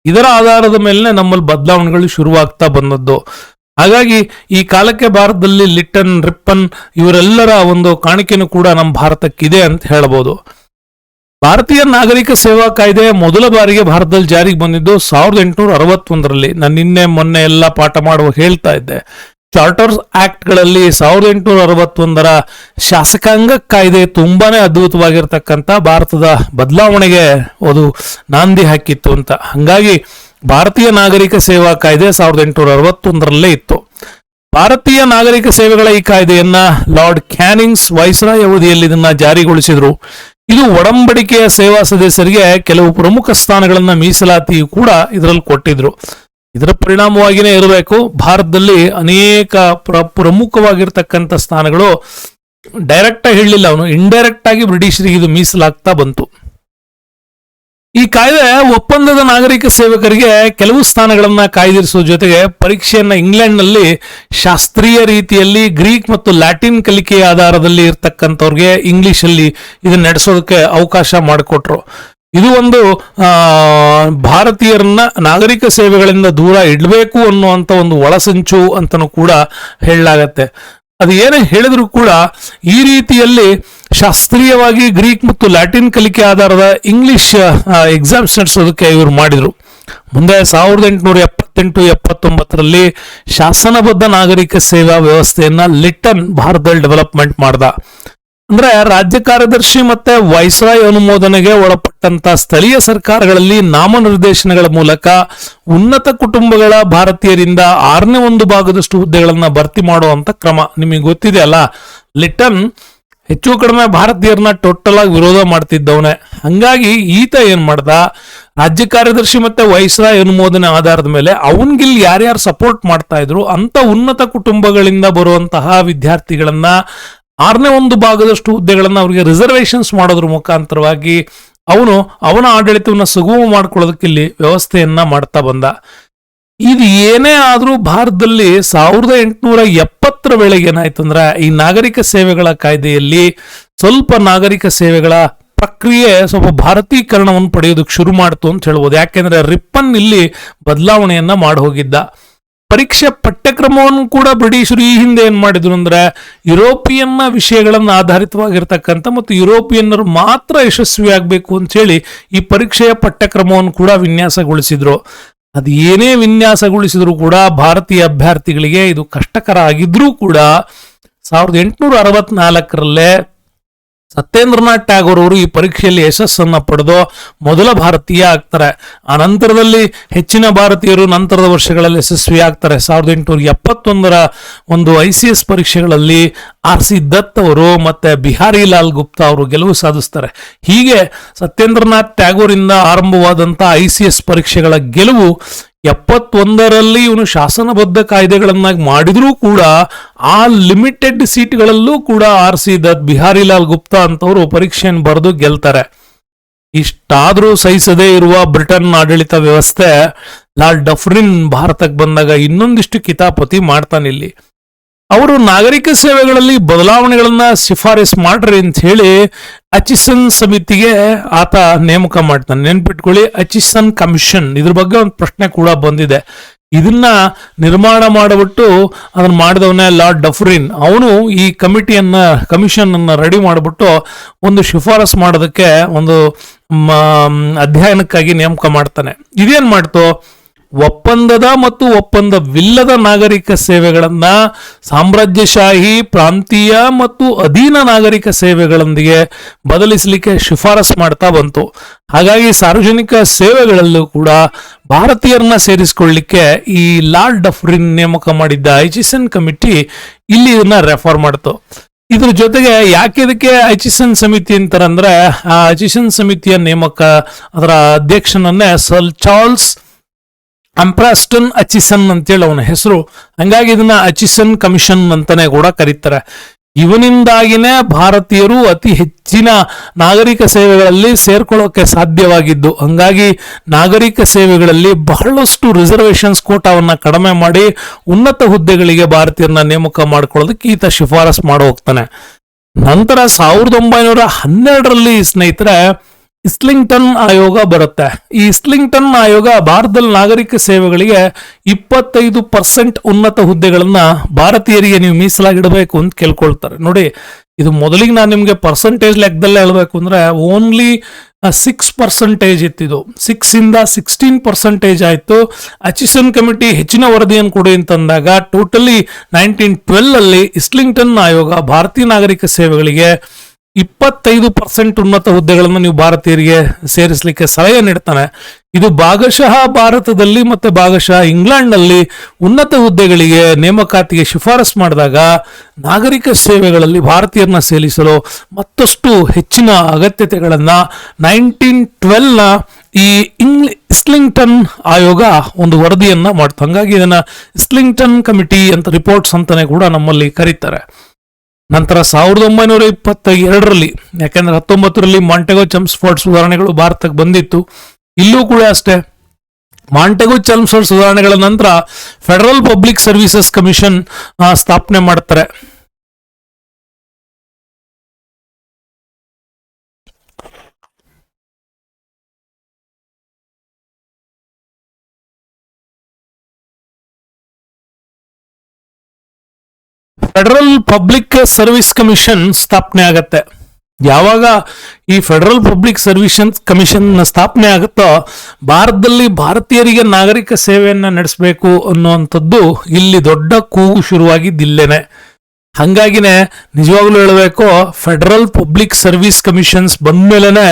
A: ಇದರ ಆಧಾರದ ಮೇಲೆ ನಮ್ಮಲ್ಲಿ ಬದಲಾವಣೆಗಳು ಶುರುವಾಗ್ತಾ ಬಂದದ್ದು. ಹಾಗಾಗಿ ಈ ಕಾಲಕ್ಕೆ ಭಾರತದಲ್ಲಿ ಲಿಟ್ಟನ್, ರಿಪ್ಪನ್ ಇವರೆಲ್ಲರ ಒಂದು ಕಾಣಿಕೆನೂ ಕೂಡ ನಮ್ಮ ಭಾರತಕ್ಕಿದೆ ಅಂತ ಹೇಳಬಹುದು. ಭಾರತೀಯ ನಾಗರಿಕ ಸೇವಾ ಕಾಯ್ದೆ ಮೊದಲ ಬಾರಿಗೆ ಭಾರತದಲ್ಲಿ ಜಾರಿಗೆ ಬಂದಿದ್ದು ಸಾವಿರದ ಎಂಟುನೂರ ಅರವತ್ತೊಂದರಲ್ಲಿ. ನಾನು ನಿನ್ನೆ ಮೊನ್ನೆ ಎಲ್ಲ ಪಾಠ ಮಾಡುವ ಹೇಳ್ತಾ ಇದ್ದೆ. ಚಾರ್ಟರ್ಸ್ ಆಕ್ಟ್ಗಳಲ್ಲಿ ಸಾವಿರದ ಎಂಟುನೂರ ಅರವತ್ತೊಂದರ ಶಾಸಕಾಂಗ ಕಾಯ್ದೆ ತುಂಬಾನೇ ಅದ್ಭುತವಾಗಿರ್ತಕ್ಕಂಥ ಭಾರತದ ಬದಲಾವಣೆಗೆ ಅದು ನಾಂದಿ ಹಾಕಿತ್ತು ಅಂತ. ಹಂಗಾಗಿ ಭಾರತೀಯ ನಾಗರಿಕ ಸೇವಾ ಕಾಯ್ದೆ ಸಾವಿರದ ಎಂಟುನೂರ ಅರವತ್ತೊಂದರಲ್ಲೇ ಇತ್ತು. ಭಾರತೀಯ ನಾಗರಿಕ ಸೇವೆಗಳ ಈ ಕಾಯ್ದೆಯನ್ನ ಲಾರ್ಡ್ ಕ್ಯಾನಿಂಗ್ಸ್ ವೈಸ್ರಾಯ್ ಅವಧಿಯಲ್ಲಿ ಇದನ್ನ ಜಾರಿಗೊಳಿಸಿದ್ರು. ಇದು ಒಡಂಬಡಿಕೆಯ ಸೇವಾ ಸದಸ್ಯರಿಗೆ ಕೆಲವು ಪ್ರಮುಖ ಸ್ಥಾನಗಳನ್ನ ಮೀಸಲಾತಿಯು ಕೂಡ ಇದರಲ್ಲಿ ಕೊಟ್ಟಿದ್ರು. ಇದರ ಪರಿಣಾಮವಾಗಿಯೇ ಇರಬೇಕು. ಭಾರತದಲ್ಲಿ ಅನೇಕ ಪ್ರ, ಪ್ರಮುಖವಾಗಿರ್ತಕ್ಕಂಥ ಸ್ಥಾನಗಳು ಡೈರೆಕ್ಟ್ ಆಗಿ ಹೇಳಲಿಲ್ಲ ಅವನು. ಇಂಡೈರೆಕ್ಟ್ ಆಗಿ ಬ್ರಿಟಿಷರಿಗೆ ಇದು ಮೀಸಲಾಗ್ತಾ ಬಂತು. ಈ ಕಾಯ್ದೆ ಒಪ್ಪಂದದ ನಾಗರಿಕ ಸೇವಕರಿಗೆ ಕೆಲವು ಸ್ಥಾನಗಳನ್ನು ಕಾಯ್ದಿರಿಸುವ ಜೊತೆಗೆ ಪರೀಕ್ಷೆಯನ್ನ ಇಂಗ್ಲೆಂಡ್ನಲ್ಲಿ ಶಾಸ್ತ್ರೀಯ ರೀತಿಯಲ್ಲಿ ಗ್ರೀಕ್ ಮತ್ತು ಲ್ಯಾಟಿನ್ ಕಲಿಕೆಯ ಆಧಾರದಲ್ಲಿ ಇರ್ತಕ್ಕಂಥವ್ರಿಗೆ ಇಂಗ್ಲಿಷ್ ಅಲ್ಲಿ ಇದನ್ನ ನಡೆಸೋದಕ್ಕೆ ಅವಕಾಶ ಮಾಡಿಕೊಟ್ರು. ಇದು ಒಂದು ಭಾರತೀಯರನ್ನ ನಾಗರಿಕ ಸೇವೆಗಳಿಂದ ದೂರ ಇಡಬೇಕು ಅನ್ನುವಂಥ ಒಂದು ಒಳಸಂಚು ಅಂತಲೂ ಕೂಡ ಹೇಳಲಾಗತ್ತೆ. ಅದು ಏನೇ ಹೇಳಿದ್ರು ಕೂಡ ಈ ರೀತಿಯಲ್ಲಿ ಶಾಸ್ತ್ರೀಯವಾಗಿ ಗ್ರೀಕ್ ಮತ್ತು ಲ್ಯಾಟಿನ್ ಕಲಿಕೆ ಆಧಾರದ ಇಂಗ್ಲಿಷ್ ಎಕ್ಸಾಮ್ಸ್ ನಡೆಸೋದಕ್ಕೆ ಇವರು ಮಾಡಿದ್ರು. ಮುಂದೆ ಸಾವಿರದ ಎಂಟುನೂರ ಎಪ್ಪತ್ತೆಂಟು, ಎಪ್ಪತ್ತೊಂಬತ್ತರಲ್ಲಿ ಶಾಸನಬದ್ಧ ನಾಗರಿಕ ಸೇವಾ ವ್ಯವಸ್ಥೆಯನ್ನು ಲಿಟನ್ ಭಾರತದಲ್ಲಿ ಡೆವಲಪ್ಮೆಂಟ್ ಮಾಡ್ದ. ಅಂದ್ರೆ ರಾಜ್ಯ ಕಾರ್ಯದರ್ಶಿ ಮತ್ತೆ ವೈಸ್ರಾಯ್ ಅನುಮೋದನೆಗೆ ಒಳಪಟ್ಟಂತ ಸ್ಥಳೀಯ ಸರ್ಕಾರಗಳಲ್ಲಿ ನಾಮನಿರ್ದೇಶನಗಳ ಮೂಲಕ ಉನ್ನತ ಕುಟುಂಬಗಳ ಭಾರತೀಯರಿಂದ ಆರನೇ ಒಂದು ಭಾಗದಷ್ಟು ಹುದ್ದೆಗಳನ್ನ ಭರ್ತಿ ಮಾಡುವಂತ ಕ್ರಮ. ನಿಮಗೆ ಗೊತ್ತಿದೆ ಅಲ್ಲ? ಲಿಟನ್ ಹೆಚ್ಚು ಕಡಿಮೆ ಭಾರತೀಯರನ್ನ ಟೋಟಲ್ ಆಗಿ ವಿರೋಧ ಮಾಡ್ತಿದ್ದವನೇ. ಹಂಗಾಗಿ ಈತ ಏನ್ ಮಾಡ್ದ? ರಾಜ್ಯ ಕಾರ್ಯದರ್ಶಿ ಮತ್ತೆ ವೈಸ್ರಾಯ್ ಅನುಮೋದನೆ ಆಧಾರದ ಮೇಲೆ ಅವನ್ಗಿಲ್ ಯಾರ್ಯಾರು ಸಪೋರ್ಟ್ ಮಾಡ್ತಾ ಇದ್ರು, ಅಂತ ಉನ್ನತ ಕುಟುಂಬಗಳಿಂದ ಬರುವಂತಹ ವಿದ್ಯಾರ್ಥಿಗಳನ್ನ ಆರನೇ ಒಂದು ಭಾಗದಷ್ಟು ಹುದ್ದೆಗಳನ್ನು ಅವರಿಗೆ ರಿಸರ್ವೇಶನ್ಸ್ ಮಾಡೋದ್ರ ಮುಖಾಂತರವಾಗಿ ಅವನು ಅವನ ಆಡಳಿತವನ್ನು ಸುಗಮ ಮಾಡ್ಕೊಳ್ಳೋದಕ್ಕೆ ಇಲ್ಲಿ ವ್ಯವಸ್ಥೆಯನ್ನ ಮಾಡ್ತಾ ಬಂದ. ಇದು ಏನೇ ಆದರೂ ಭಾರತದಲ್ಲಿ ಸಾವಿರದ ಎಂಟುನೂರ ಎಪ್ಪತ್ತರ ವೇಳೆಗೆ ಏನಾಯ್ತು ಅಂದ್ರೆ ಈ ನಾಗರಿಕ ಸೇವೆಗಳ ಕಾಯ್ದೆಯಲ್ಲಿ ಸ್ವಲ್ಪ ನಾಗರಿಕ ಸೇವೆಗಳ ಪ್ರಕ್ರಿಯೆ ಸ್ವಲ್ಪ ಭಾರತೀಕರಣವನ್ನು ಪಡೆಯೋದಕ್ಕೆ ಶುರು ಮಾಡ್ತು ಅಂತ ಹೇಳ್ಬೋದು. ಯಾಕೆಂದ್ರೆ ರಿಪ್ಪನ್ ಇಲ್ಲಿ ಬದಲಾವಣೆಯನ್ನ ಮಾಡಿ ಹೋಗಿದ್ದ ಪರೀಕ್ಷೆ ಪಠ್ಯಕ್ರಮವನ್ನು ಕೂಡ ಬ್ರಿಟಿಷರು ಈ ಹಿಂದೆ ಏನು ಮಾಡಿದ್ರು ಅಂದ್ರೆ ಯುರೋಪಿಯನ್ನ ವಿಷಯಗಳನ್ನು ಆಧಾರಿತವಾಗಿರ್ತಕ್ಕಂಥ ಮತ್ತು ಯುರೋಪಿಯನ್ನರು ಮಾತ್ರ ಯಶಸ್ವಿ ಆಗ್ಬೇಕು ಅಂತ ಹೇಳಿ ಈ ಪರೀಕ್ಷೆಯ ಪಠ್ಯಕ್ರಮವನ್ನು ಕೂಡ ವಿನ್ಯಾಸಗೊಳಿಸಿದ್ರು. ಅದು ಏನೇ ವಿನ್ಯಾಸಗೊಳಿಸಿದ್ರು ಕೂಡ ಭಾರತೀಯ ಅಭ್ಯರ್ಥಿಗಳಿಗೆ ಇದು ಕಷ್ಟಕರ ಆಗಿದ್ರೂ ಕೂಡ ಸಾವಿರದ ಎಂಟುನೂರ ಅರವತ್ನಾಲ್ಕರಲ್ಲೇ ಸತ್ಯೇಂದ್ರನಾಥ್ ಟ್ಯಾಗೋರ್ ಅವರು ಈ ಪರೀಕ್ಷೆಯಲ್ಲಿ ಯಶಸ್ಸನ್ನು ಪಡೆದು ಮೊದಲ ಭಾರತೀಯ ಆಗ್ತಾರೆ. ಆ ನಂತರದಲ್ಲಿ ಹೆಚ್ಚಿನ ಭಾರತೀಯರು ನಂತರದ ವರ್ಷಗಳಲ್ಲಿ ಯಶಸ್ವಿ ಆಗ್ತಾರೆ. ಸಾವಿರದ ಎಂಟುನೂರ ಎಪ್ಪತ್ತೊಂದರ ಒಂದು ಐ ಸಿ ಎಸ್ ಪರೀಕ್ಷೆಗಳಲ್ಲಿ ಆರ್ ಸಿ ದತ್ ಅವರು ಮತ್ತೆ ಬಿಹಾರಿ ಲಾಲ್ ಗುಪ್ತಾ ಅವರು ಗೆಲುವು ಸಾಧಿಸ್ತಾರೆ. ಹೀಗೆ ಸತ್ಯೇಂದ್ರನಾಥ್ ಟ್ಯಾಗೋರಿಂದ ಆರಂಭವಾದಂಥ ಐ ಸಿ ಎಸ್ ಪರೀಕ್ಷೆಗಳ ಗೆಲುವು ಎಪ್ಪತ್ತೊಂದರಲ್ಲಿ ಇವನು ಶಾಸನಬದ್ಧ ಕಾಯ್ದೆಗಳನ್ನಾಗಿ ಮಾಡಿದ್ರೂ ಕೂಡ ಆ ಲಿಮಿಟೆಡ್ ಸೀಟ್ಗಳಲ್ಲೂ ಕೂಡ ಆರ್ ಸಿ ದತ್, ಬಿಹಾರಿ ಲಾಲ್ ಗುಪ್ತಾ ಅಂತವರು ಪರೀಕ್ಷೆಯನ್ನು ಬರೆದು ಗೆಲ್ತಾರೆ. ಇಷ್ಟಾದರೂ ಸಹಿಸದೇ ಇರುವ ಬ್ರಿಟನ್ ಆಡಳಿತ ವ್ಯವಸ್ಥೆ ಲಾರ್ಡ್ ಡಫ್ರಿನ್ ಭಾರತಕ್ಕೆ ಬಂದಾಗ ಇನ್ನೊಂದಿಷ್ಟು ಕಿತಾಪತಿ ಮಾಡ್ತಾನಿಲ್ಲಿ ಅವರು ನಾಗರಿಕ ಸೇವೆಗಳಲ್ಲಿ ಬದಲಾವಣೆಗಳನ್ನ ಶಿಫಾರಸ್ ಮಾಡ್ರಿ ಅಂತ ಹೇಳಿ ಅಚಿಸನ್ ಸಮಿತಿಗೆ ಆತ ನೇಮಕ ಮಾಡ್ತಾನೆ. ನೆನ್ಪಿಟ್ಕೊಳ್ಳಿ ಅಚಿಸನ್ ಕಮಿಷನ್ ಇದ್ರ ಬಗ್ಗೆ ಒಂದು ಪ್ರಶ್ನೆ ಕೂಡ ಬಂದಿದೆ. ಇದನ್ನ ನಿರ್ಮಾಣ ಮಾಡಿಬಿಟ್ಟು ಅದನ್ನ ಮಾಡಿದವನೇ ಲಾರ್ಡ್ ಡಫ್ರಿನ್. ಅವನು ಈ ಕಮಿಟಿಯನ್ನ, ಕಮಿಷನ್ ಅನ್ನ ರೆಡಿ ಮಾಡಿಬಿಟ್ಟು ಒಂದು ಶಿಫಾರಸ್ ಮಾಡೋದಕ್ಕೆ ಒಂದು ಅಧ್ಯಯನಕ್ಕಾಗಿ ನೇಮಕ ಮಾಡ್ತಾನೆ. ಇದೇನ್ ಮಾಡ್ತು? ಒಪ್ಪಂದದ ಮತ್ತು ಒಪ್ಪಂದವಿಲ್ಲದ ನಾಗರಿಕ ಸೇವೆಗಳನ್ನು ಸಾಮ್ರಾಜ್ಯಶಾಹಿ, ಪ್ರಾಂತೀಯ ಮತ್ತು ಅಧೀನ ನಾಗರಿಕ ಸೇವೆಗಳೊಂದಿಗೆ ಬದಲಿಸಲಿಕ್ಕೆ ಶಿಫಾರಸ್ ಮಾಡ್ತಾ ಬಂತು. ಹಾಗಾಗಿ ಸಾರ್ವಜನಿಕ ಸೇವೆಗಳಲ್ಲೂ ಕೂಡ ಭಾರತೀಯರನ್ನ ಸೇರಿಸಿಕೊಳ್ಳಲಿಕ್ಕೆ ಈ ಲಾರ್ಡ್ ಡಫ್ರಿನ್ ನೇಮಕ ಮಾಡಿದ್ದ ಐಚಿಸನ್ ಕಮಿಟಿ ಇಲ್ಲಿ ಇದನ್ನ ರೆಫರ್ ಮಾಡ್ತು. ಇದ್ರ ಜೊತೆಗೆ ಯಾಕೆ ಇದಕ್ಕೆ ಐಚಿಸನ್ ಸಮಿತಿ ಅಂತಾರಂದ್ರೆ, ಆ ಐಚಿಸನ್ ಸಮಿತಿಯ ನೇಮಕ ಅದರ ಅಧ್ಯಕ್ಷನನ್ನೇ ಸರ್ ಚಾರ್ಲ್ಸ್ ಅಂಪ್ರಾಸ್ಟನ್ ಅಚಿಸನ್ ಅಂತೇಳಿ ಅವನ ಹೆಸರು. ಹಂಗಾಗಿ ಇದನ್ನ ಅಚಿಸನ್ ಕಮಿಷನ್ ಅಂತಾನೆ ಕೂಡ ಕರೀತಾರೆ. ಇವನಿಂದಾಗಿನೇ ಭಾರತೀಯರು ಅತಿ ಹೆಚ್ಚಿನ ನಾಗರಿಕ ಸೇವೆಗಳಲ್ಲಿ ಸೇರ್ಕೊಳ್ಳೋಕೆ ಸಾಧ್ಯವಾಗಿದ್ದು, ಹಂಗಾಗಿ ನಾಗರಿಕ ಸೇವೆಗಳಲ್ಲಿ ಬಹಳಷ್ಟು ರಿಸರ್ವೇಶನ್ಸ್ ಕೋಟಾವನ್ನು ಕಡಿಮೆ ಮಾಡಿ ಉನ್ನತ ಹುದ್ದೆಗಳಿಗೆ ಭಾರತೀಯರನ್ನ ನೇಮಕ ಮಾಡ್ಕೊಳ್ಳೋದಕ್ಕೆ ಈತ ಶಿಫಾರಸ್ ಮಾಡಿ ಹೋಗ್ತಾನೆ. ನಂತರ ಸಾವಿರದ ಒಂಬೈನೂರ ಹನ್ನೆರಡರಲ್ಲಿ ಸ್ನೇಹಿತರೆ ಇಸ್ಲಿಂಗ್ಟನ್ ಆಯೋಗ ಬರುತ್ತೆ. ಈ ಇಸ್ಲಿಂಗ್ಟನ್ ಆಯೋಗ ಭಾರತದಲ್ಲಿ ನಾಗರಿಕ ಸೇವೆಗಳಿಗೆ ಇಪ್ಪತ್ತೈದು ಪರ್ಸೆಂಟ್ ಉನ್ನತ ಹುದ್ದೆಗಳನ್ನ ಭಾರತೀಯರಿಗೆ ನೀವು ಮೀಸಲಾಗಿಡಬೇಕು ಅಂತ ಕೇಳ್ಕೊಳ್ತಾರೆ. ನೋಡಿ, ಇದು ಮೊದಲಿಗೆ ನಾನು ನಿಮಗೆ ಪರ್ಸೆಂಟೇಜ್ ಲೆಕ್ಕದಲ್ಲೇ ಹೇಳಬೇಕು ಅಂದ್ರೆ ಓನ್ಲಿ ಸಿಕ್ಸ್ ಪರ್ಸೆಂಟೇಜ್ ಇತ್ತಿದು. ಸಿಕ್ಸ್ ಇಂದ ಸಿಕ್ಸ್ಟೀನ್ ಪರ್ಸೆಂಟೇಜ್ ಆಯಿತು. ಅಚಿಸನ್ ಕಮಿಟಿ ಹೆಚ್ಚಿನ ವರದಿಯನ್ನು ಕೊಡಿ ಅಂತಂದಾಗ ಟೋಟಲಿ ನೈನ್ಟೀನ್ ಟ್ವೆಲ್ ಅಲ್ಲಿ ಇಸ್ಲಿಂಗ್ಟನ್ ಆಯೋಗ ಭಾರತೀಯ ನಾಗರಿಕ ಸೇವೆಗಳಿಗೆ ಇಪ್ಪತ್ತೈದು ಪರ್ಸೆಂಟ್ ಉನ್ನತ ಹುದ್ದೆಗಳನ್ನು ನೀವು ಭಾರತೀಯರಿಗೆ ಸೇರಿಸಲಿಕ್ಕೆ ಸಲಹೆ ನೀಡ್ತಾನೆ. ಇದು ಭಾಗಶಃ ಭಾರತದಲ್ಲಿ ಮತ್ತೆ ಭಾಗಶಃ ಇಂಗ್ಲೆಂಡ್ನಲ್ಲಿ ಉನ್ನತ ಹುದ್ದೆಗಳಿಗೆ ನೇಮಕಾತಿಗೆ ಶಿಫಾರಸ್ ಮಾಡಿದಾಗ ನಾಗರಿಕ ಸೇವೆಗಳಲ್ಲಿ ಭಾರತೀಯರನ್ನ ಸೇರಿಸಲು ಮತ್ತಷ್ಟು ಹೆಚ್ಚಿನ ಅಗತ್ಯತೆಗಳನ್ನು ನೈನ್ಟೀನ್ ಟ್ವೆಲ್ನ ಈ ಇಂಗ್ಲಿ, ಇಸ್ಲಿಂಗ್ಟನ್ ಆಯೋಗ ಒಂದು ವರದಿಯನ್ನು ಮಾಡ್ತು ಹಂಗಾಗಿ ಇದನ್ನು ಇಸ್ಲಿಂಗ್ಟನ್ ಕಮಿಟಿ ಅಂತ ರಿಪೋರ್ಟ್ಸ್ ಅಂತಲೇ ಕೂಡ ನಮ್ಮಲ್ಲಿ ಕರೀತಾರೆ. ನಂತರ ಸಾವಿರದ ಒಂಬೈನೂರ ಇಪ್ಪತ್ತ ಎರಡರಲ್ಲಿ ಯಾಕೆಂದ್ರೆ ಹತ್ತೊಂಬತ್ತರಲ್ಲಿ ಮಾಂಟೆಗೋ ಚಮ್ಸ್ಫೋರ್ಡ್ ಸುಧಾರಣೆಗಳು ಭಾರತಕ್ಕೆ ಬಂದಿತ್ತು. ಇಲ್ಲೂ ಕೂಡ ಅಷ್ಟೇ ಮಾಂಟೆಗೋ ಚಮ್ಸ್ಫೋರ್ಡ್ ಸುಧಾರಣೆಗಳ ನಂತರ ಫೆಡರಲ್ ಪಬ್ಲಿಕ್ ಸರ್ವಿಸಸ್ ಕಮಿಷನ್ ಸ್ಥಾಪನೆ ಮಾಡ್ತಾರೆ. ಫೆಡರಲ್ ಪಬ್ಲಿಕ್ ಸರ್ವಿಸ್ ಕಮಿಷನ್ ಸ್ಥಾಪನೆ ಆಗತ್ತೆ. ಯಾವಾಗ ಈ ಫೆಡರಲ್ ಪಬ್ಲಿಕ್ ಸರ್ವಿಸ್ ಕಮಿಷನ್ ಸ್ಥಾಪನೆ ಆಗುತ್ತೋ, ಭಾರತದಲ್ಲಿ ಭಾರತೀಯರಿಗೆ ನಾಗರಿಕ ಸೇವೆಯನ್ನು ನಡೆಸಬೇಕು ಅನ್ನುವಂಥದ್ದು ಇಲ್ಲಿ ದೊಡ್ಡ ಕೂಗು ಶುರುವಾಗಿದ್ದಿಲ್ಲೇನೆ. ಹಂಗಾಗಿನೇ ನಿಜವಾಗ್ಲೂ ಹೇಳಬೇಕು, ಫೆಡರಲ್ ಪಬ್ಲಿಕ್ ಸರ್ವಿಸ್ ಕಮಿಷನ್ಸ್ ಬಂದ್ಮೇಲೆನೆ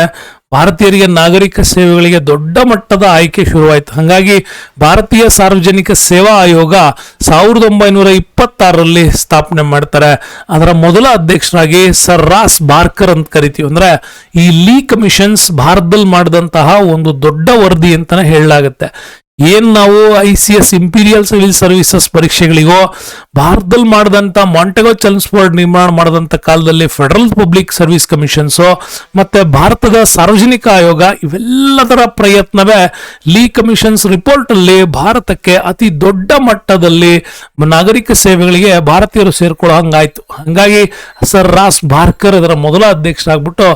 A: ಭಾರತೀಯರಿಗೆ ನಾಗರಿಕ ಸೇವೆಗಳಿಗೆ ದೊಡ್ಡ ಮಟ್ಟದ ಆಯ್ಕೆ ಶುರುವಾಯಿತು. ಹಾಗಾಗಿ ಭಾರತೀಯ ಸಾರ್ವಜನಿಕ ಸೇವಾ ಆಯೋಗ ಸಾವಿರದ ಒಂಬೈನೂರ ಇಪ್ಪತ್ತಾರರಲ್ಲಿ ಸ್ಥಾಪನೆ ಮಾಡ್ತಾರೆ. ಅದರ ಮೊದಲ ಅಧ್ಯಕ್ಷರಾಗಿ ಸರ್ ರಾಸ್ ಬಾರ್ಕರ್ ಅಂತ ಕರಿತೀವಿ. ಅಂದ್ರೆ ಈ ಲೀ ಕಮಿಷನ್ಸ್ ಭಾರತದಲ್ಲಿ ಮಾಡಿದಂತಹ ಒಂದು ದೊಡ್ಡ ವರದಿ ಅಂತಾನೆ ಹೇಳಲಾಗುತ್ತೆ. ಏನ್ ನಾವು I C S imperial civil services ಪರೀಕ್ಷೆಗಳಿಗೋ, ಭಾರತದಲ್ಲಿ ಮಾಡಿದಂತ ಮಾಂಟೆಗೋ ಚಲನ್ಸ್ ಬೋರ್ಡ್ ನಿರ್ಮಾಣ ಮಾಡಿದಂಥ ಕಾಲದಲ್ಲಿ ಫೆಡರಲ್ ಪಬ್ಲಿಕ್ ಸರ್ವಿಸ್ ಕಮಿಷನ್ಸ್ ಮತ್ತೆ ಭಾರತದ ಸಾರ್ವಜನಿಕ ಆಯೋಗ, ಇವೆಲ್ಲದರ ಪ್ರಯತ್ನವೇ ಲೀ ಕಮಿಷನ್ಸ್ ರಿಪೋರ್ಟ್ ಅಲ್ಲಿ ಭಾರತಕ್ಕೆ ಅತಿ ದೊಡ್ಡ ಮಟ್ಟದಲ್ಲಿ ನಾಗರಿಕ ಸೇವೆಗಳಿಗೆ ಭಾರತೀಯರು ಸೇರ್ಕೊಳ್ಳೋ ಹಂಗಾಯ್ತು ಹಂಗಾಗಿ ಸರ್ ರಾಸ್ ಭಾರ್ಕರ್ ಇದರ ಮೊದಲ ಅಧ್ಯಕ್ಷರಾಗ್ಬಿಟ್ಟು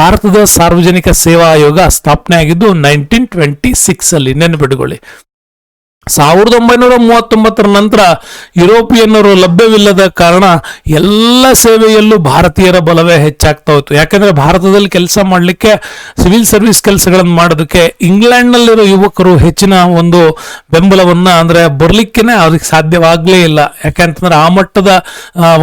A: ಭಾರತದ ಸಾರ್ವಜನಿಕ ಸೇವಾ ಆಯೋಗ ಸ್ಥಾಪನೆ ಆಗಿದ್ದು ನೈನ್ಟೀನ್ ಟ್ವೆಂಟಿ ಸಿಕ್ಸಲ್ಲಿ ನೆನಪಿಟ್ಕೊಳ್ಳಿ. ಸಾವಿರದ ಒಂಬೈನೂರ ಮೂವತ್ತೊಂಬತ್ತರ ನಂತರ ಯುರೋಪಿಯನ್ನರು ಲಭ್ಯವಿಲ್ಲದ ಕಾರಣ ಎಲ್ಲ ಸೇವೆಯಲ್ಲೂ ಭಾರತೀಯರ ಬಲವೇ ಹೆಚ್ಚಾಗ್ತಾ ಹೋಯ್ತು. ಯಾಕಂದ್ರೆ ಭಾರತದಲ್ಲಿ ಕೆಲಸ ಮಾಡಲಿಕ್ಕೆ, ಸಿವಿಲ್ ಸರ್ವಿಸ್ ಕೆಲಸಗಳನ್ನು ಮಾಡೋದಕ್ಕೆ ಇಂಗ್ಲೆಂಡ್ನಲ್ಲಿರೋ ಯುವಕರು ಹೆಚ್ಚಿನ ಒಂದು ಬೆಂಬಲವನ್ನ ಅಂದ್ರೆ ಬರ್ಲಿಕ್ಕೆ ಅದಕ್ಕೆ ಸಾಧ್ಯವಾಗಲೇ ಇಲ್ಲ. ಯಾಕಂತಂದ್ರೆ ಆ ಮಟ್ಟದ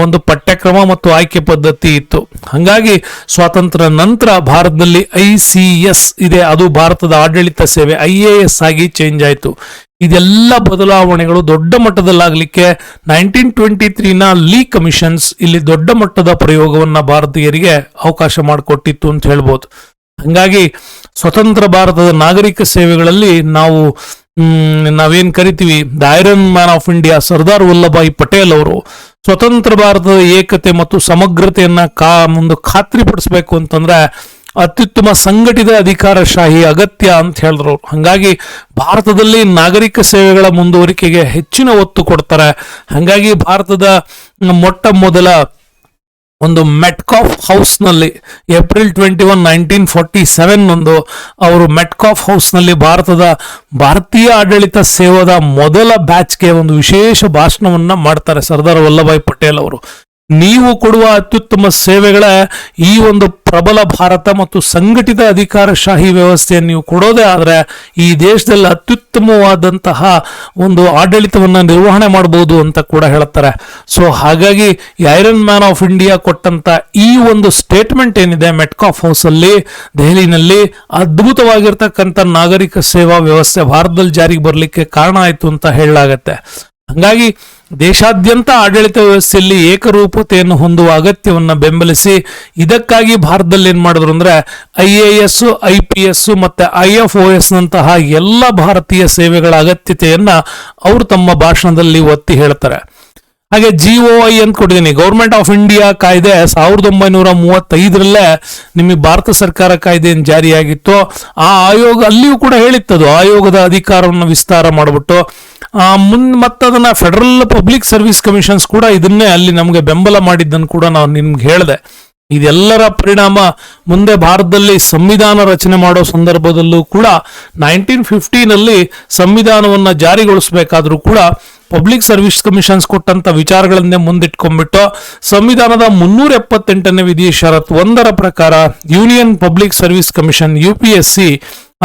A: ಒಂದು ಪಠ್ಯಕ್ರಮ ಮತ್ತು ಆಯ್ಕೆ ಪದ್ಧತಿ ಇತ್ತು. ಹಾಗಾಗಿ ಸ್ವಾತಂತ್ರ್ಯ ನಂತರ ಭಾರತದಲ್ಲಿ ಐ ಸಿ ಎಸ್ ಇದೆ. ಅದು ಭಾರತದ ಆಡಳಿತ ಸೇವೆ. ಐ ಎ ಎಸ್ ಆಗಿ ಚೇಂಜ್ ಆಯಿತು. ಇದೆಲ್ಲ ಬದಲಾವಣೆಗಳು ದೊಡ್ಡ ಮಟ್ಟದಲ್ಲಾಗಲಿಕ್ಕೆ ನೈನ್ಟೀನ್ ಟ್ವೆಂಟಿ ತ್ರೀನ ಲೀ ಕಮಿಷನ್ಸ್ ಇಲ್ಲಿ ದೊಡ್ಡ ಮಟ್ಟದ ಪ್ರಯೋಗವನ್ನ ಭಾರತೀಯರಿಗೆ ಅವಕಾಶ ಮಾಡಿಕೊಟ್ಟಿತ್ತು ಅಂತ ಹೇಳ್ಬೋದು. ಹಂಗಾಗಿ ಸ್ವತಂತ್ರ ಭಾರತದ ನಾಗರಿಕ ಸೇವೆಗಳಲ್ಲಿ ನಾವು ನಾವೇನ್ ಕರಿತೀವಿ? The iron man of India Sardar Vallabhbhai Patel ಅವರು ಸ್ವತಂತ್ರ ಭಾರತದ ಏಕತೆ ಮತ್ತು ಸಮಗ್ರತೆಯನ್ನ ಕಾ ಒಂದು ಖಾತ್ರಿಪಡಿಸಬೇಕು ಅಂತಂದ್ರೆ ಅತ್ಯುತ್ತಮ ಸಂಘಟಿತ ಅಧಿಕಾರಶಾಹಿ ಅಗತ್ಯ ಅಂತ ಹೇಳಿದ್ರು. ಹಾಗಾಗಿ ಭಾರತದಲ್ಲಿ ನಾಗರಿಕ ಸೇವೆಗಳ ಮುಂದುವರಿಕೆಗೆ ಹೆಚ್ಚಿನ ಒತ್ತು ಕೊಡ್ತಾರೆ. ಹಂಗಾಗಿ ಭಾರತದ ಮೊಟ್ಟ ಮೊದಲ ಒಂದು ಮೆಟ್ಕಾಫ್ ಹೌಸ್ನಲ್ಲಿ April twenty one nineteen forty seven ಒಂದು ಅವರು ಮೆಟ್ಕಾಫ್ ಹೌಸ್ನಲ್ಲಿ ಭಾರತದ ಭಾರತೀಯ ಆಡಳಿತ ಸೇವಾದ ಮೊದಲ ಬ್ಯಾಚ್ಗೆ ಒಂದು ವಿಶೇಷ ಭಾಷಣವನ್ನು ಮಾಡ್ತಾರೆ ಸರ್ದಾರ್ ವಲ್ಲಭಾಯ್ ಪಟೇಲ್ ಅವರು. ನೀವು ಕೊಡುವ ಅತ್ಯುತ್ತಮ ಸೇವೆಗಳ ಈ ಒಂದು ಪ್ರಬಲ ಭಾರತ ಮತ್ತು ಸಂಘಟಿತ ಅಧಿಕಾರಶಾಹಿ ವ್ಯವಸ್ಥೆಯನ್ನು ನೀವು ಕೊಡೋದೇ ಆದರೆ ಈ ದೇಶದಲ್ಲಿ ಅತ್ಯುತ್ತಮವಾದಂತಹ ಒಂದು ಆಡಳಿತವನ್ನು ನಿರ್ವಹಣೆ ಮಾಡಬಹುದು ಅಂತ ಕೂಡ ಹೇಳ್ತಾರೆ. ಸೊ ಹಾಗಾಗಿ ಐರನ್ ಮ್ಯಾನ್ ಆಫ್ ಇಂಡಿಯಾ ಕೊಟ್ಟಂತ ಈ ಒಂದು ಸ್ಟೇಟ್ಮೆಂಟ್ ಏನಿದೆ ಮೆಟ್ಕಾಫ್ ಹೌಸಲ್ಲಿ ದೆಹಲಿನಲ್ಲಿ ಅದ್ಭುತವಾಗಿರ್ತಕ್ಕಂಥ ನಾಗರಿಕ ಸೇವಾ ವ್ಯವಸ್ಥೆ ಭಾರತದಲ್ಲಿ ಜಾರಿಗೆ ಬರಲಿಕ್ಕೆ ಕಾರಣ ಆಯಿತು ಅಂತ ಹೇಳಲಾಗತ್ತೆ. ಹಂಗಾಗಿ ದೇಶಾದ್ಯಂತ ಆಡಳಿತ ವ್ಯವಸ್ಥೆಯಲ್ಲಿ ಏಕರೂಪತೆಯನ್ನು ಹೊಂದುವ ಅಗತ್ಯವನ್ನು ಬೆಂಬಲಿಸಿ ಇದಕ್ಕಾಗಿ ಭಾರತದಲ್ಲಿ ಏನು ಮಾಡಿದ್ರು ಅಂದ್ರೆ I A S, I P S ಮತ್ತೆ ಐ ಎಫ್ ಒ ಎಸ್ನಂತಹ ಎಲ್ಲ ಭಾರತೀಯ ಸೇವೆಗಳ ಅಗತ್ಯತೆಯನ್ನು ಅವರು ತಮ್ಮ ಭಾಷಣದಲ್ಲಿ ಒತ್ತಿ ಹೇಳ್ತಾರೆ. ಹಾಗೆ ಜಿ ಒ ಐ ಅಂತ ಕೊಟ್ಟಿದ್ದೀನಿ. ಗೌರ್ಮೆಂಟ್ ಆಫ್ ಇಂಡಿಯಾ ಕಾಯ್ದೆ ಸಾವಿರದ ಒಂಬೈನೂರ ಮೂವತ್ತೈದರಲ್ಲೇ ನಿಮಗೆ ಭಾರತ ಸರ್ಕಾರ ಕಾಯ್ದೆ ಜಾರಿಯಾಗಿತ್ತು. ಆ ಆಯೋಗ ಅಲ್ಲಿಯೂ ಕೂಡ ಹೇಳಿತ್ತದು. ಆಯೋಗದ ಅಧಿಕಾರವನ್ನು ವಿಸ್ತಾರ ಮಾಡಿಬಿಟ್ಟು ಮುನ್, ಮತ್ತದನ್ನ ಫೆಡರಲ್ ಪಬ್ಲಿಕ್ ಸರ್ವಿಸ್ ಕಮಿಷನ್ಸ್ ಕೂಡ ಇದನ್ನೇ ಅಲ್ಲಿ ನಮಗೆ ಬೆಂಬಲ ಮಾಡಿದ್ದನ್ನು ಕೂಡ ನಾವು ನಿಮ್ಗೆ ಹೇಳಿದೆ. ಇದೆಲ್ಲರ ಪರಿಣಾಮ ಮುಂದೆ ಭಾರತದಲ್ಲಿ ಸಂವಿಧಾನ ರಚನೆ ಮಾಡೋ ಸಂದರ್ಭದಲ್ಲೂ ಕೂಡ ನೈನ್ಟೀನ್ ಫಿಫ್ಟೀನಲ್ಲಿ ಸಂವಿಧಾನವನ್ನು ಜಾರಿಗೊಳಿಸಬೇಕಾದ್ರೂ ಕೂಡ ಪಬ್ಲಿಕ್ ಸರ್ವಿಸ್ ಕಮಿಷನ್ಸ್ ಕೊಟ್ಟಂತ ವಿಚಾರಗಳನ್ನೇ ಮುಂದಿಟ್ಕೊಂಡ್ಬಿಟ್ಟು ಸಂವಿಧಾನದ ಮುನ್ನೂರ ಎಪ್ಪತ್ತೆಂಟನೇ ವಿಧಿ ಷರತ್ ಒಂದರ ಪ್ರಕಾರ union public service commission U P S C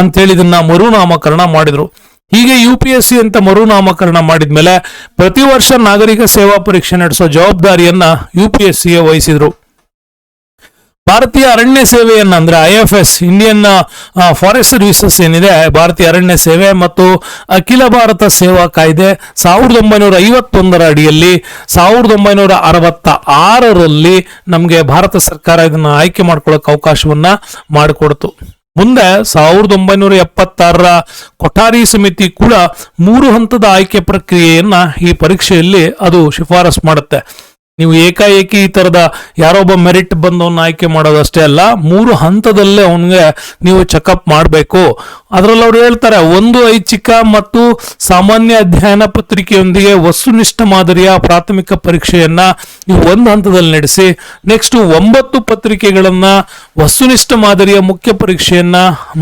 A: ಅಂತೇಳಿ ಇದನ್ನ ಮರುನಾಮಕರಣ ಮಾಡಿದ್ರು. ಹೀಗೆ ಯು ಪಿ ಎಸ್ ಸಿ ಅಂತ ಮರುನಾಮಕರಣ ಮಾಡಿದ್ಮೇಲೆ ಪ್ರತಿ ವರ್ಷ ನಾಗರಿಕ ಸೇವಾ ಪರೀಕ್ಷೆ ನಡೆಸೋ ಜವಾಬ್ದಾರಿಯನ್ನ ಯು ಪಿ ಎಸ್ ಸಿಗೆ ವಹಿಸಿದ್ರು. ಭಾರತೀಯ ಅರಣ್ಯ ಸೇವೆಯನ್ನ ಅಂದ್ರೆ I F S Indian forest services ಏನಿದೆ, ಭಾರತೀಯ ಅರಣ್ಯ ಸೇವೆ ಮತ್ತು ಅಖಿಲ ಭಾರತ ಸೇವಾ ಕಾಯ್ದೆ ಸಾವಿರದ ಒಂಬೈನೂರ ಐವತ್ತೊಂದರ ಅಡಿಯಲ್ಲಿ ಸಾವಿರದ ಒಂಬೈನೂರ ಅರವತ್ತ ಆರರಲ್ಲಿ ನಮಗೆ ಭಾರತ ಸರ್ಕಾರ ಇದನ್ನ ಆಯ್ಕೆ ಮಾಡ್ಕೊಳ್ಳೋಕೆ ಅವಕಾಶವನ್ನ ಮಾಡಿಕೊಡ್ತು. ಮುಂದೆ ಸಾವಿರದ ಒಂಬೈನೂರ ಎಪ್ಪತ್ತಾರರ ಕೊಠಾರಿ ಸಮಿತಿ ಕೂಡ ಮೂರು ಹಂತದ ಆಯ್ಕೆ ಪ್ರಕ್ರಿಯೆಯನ್ನ ಈ ಪರೀಕ್ಷೆಯಲ್ಲಿ ಅದು ಶಿಫಾರಸು ಮಾಡುತ್ತೆ. ನೀವು ಏಕಾಏಕಿ ಈ ತರದ ಯಾರೊಬ್ಬ ಮೆರಿಟ್ ಬಂದವನ್ನ ಆಯ್ಕೆ ಮಾಡೋದಷ್ಟೇ ಅಲ್ಲ, ಮೂರು ಹಂತದಲ್ಲೇ ಅವನಿಗೆ ನೀವು ಚೆಕಪ್ ಮಾಡಬೇಕು. ಅದರಲ್ಲಿ ಅವ್ರು ಹೇಳ್ತಾರೆ, ಒಂದು ಐಚ್ಛಿಕ ಮತ್ತು ಸಾಮಾನ್ಯ ಅಧ್ಯಯನ ಪತ್ರಿಕೆಯೊಂದಿಗೆ ವಸ್ತುನಿಷ್ಠ ಮಾದರಿಯ ಪ್ರಾಥಮಿಕ ಪರೀಕ್ಷೆಯನ್ನ ನೀವು ಒಂದು ಹಂತದಲ್ಲಿ ನಡೆಸಿ ನೆಕ್ಸ್ಟ್ ಒಂಬತ್ತು ಪತ್ರಿಕೆಗಳನ್ನ ವಸ್ತುನಿಷ್ಠ ಮಾದರಿಯ ಮುಖ್ಯ ಪರೀಕ್ಷೆಯನ್ನ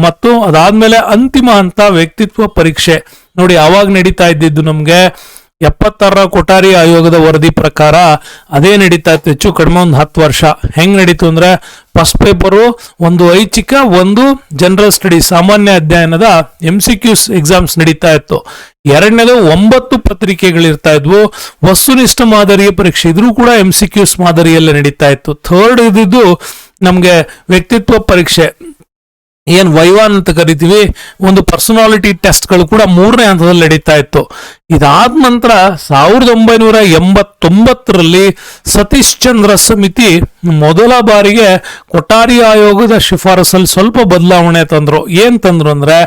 A: ಮತ್ತು ಅದಾದ್ಮೇಲೆ ಅಂತಿಮ ಹಂತ ವ್ಯಕ್ತಿತ್ವ ಪರೀಕ್ಷೆ. ನೋಡಿ ಯಾವಾಗ ನಡೀತಾ ಇದ್ದಿದ್ದು ನಮ್ಗೆ ಎಪ್ಪತ್ತಾರರ ಕೊಠಾರಿ ಆಯೋಗದ ವರದಿ ಪ್ರಕಾರ ಅದೇ ನಡೀತಾ ಇತ್ತು. ಹೆಚ್ಚು ಕಡಿಮೆ ಒಂದು ಹತ್ತು ವರ್ಷ. ಹೆಂಗ್ ನಡೀತು ಅಂದ್ರೆ ಫಸ್ಟ್ ಪೇಪರು, ಒಂದು ಐಚ್ಛಿಕ, ಒಂದು ಜನರಲ್ ಸ್ಟಡಿ, ಸಾಮಾನ್ಯ ಅಧ್ಯಯನದ ಎಂ ಸಿ ಕ್ಯೂಸ್ ಎಕ್ಸಾಮ್ಸ್ ನಡೀತಾ ಇತ್ತು. ಎರಡನೇದು ಒಂಬತ್ತು ಪತ್ರಿಕೆಗಳಿರ್ತಾ ಇದ್ವು. ವಸ್ತುನಿಷ್ಠ ಮಾದರಿಯ ಪರೀಕ್ಷೆ. ಇದ್ರೂ ಕೂಡ ಎಂ ಸಿ ಕ್ಯೂಸ್ ಮಾದರಿಯಲ್ಲೇ ನಡೀತಾ ಇತ್ತು. ಥರ್ಡ್ ಇದ್ದಿದ್ದು ನಮಗೆ ವ್ಯಕ್ತಿತ್ವ ಪರೀಕ್ಷೆ. ಏನ್ ವೈವಾನ್ ಅಂತ ಕರಿತೀವಿ, ಒಂದು ಪರ್ಸನಾಲಿಟಿ ಟೆಸ್ಟ್ಗಳು ಕೂಡ ಮೂರನೇ ಹಂತದಲ್ಲಿ ನಡೀತಾ ಇತ್ತು. ಇದಾದ ನಂತರ ಸಾವಿರದ ಒಂಬೈನೂರ ಎಂಬತ್ತೊಂಬತ್ತರಲ್ಲಿ ಸತೀಶ್ ಚಂದ್ರ ಸಮಿತಿ ಮೊದಲ ಬಾರಿಗೆ ಕೊಠಾರಿ ಆಯೋಗದ ಶಿಫಾರಸಲ್ಲಿ ಸ್ವಲ್ಪ ಬದಲಾವಣೆ ತಂದ್ರು. ಏನ್ ತಂದ್ರು ಅಂದ್ರೆ,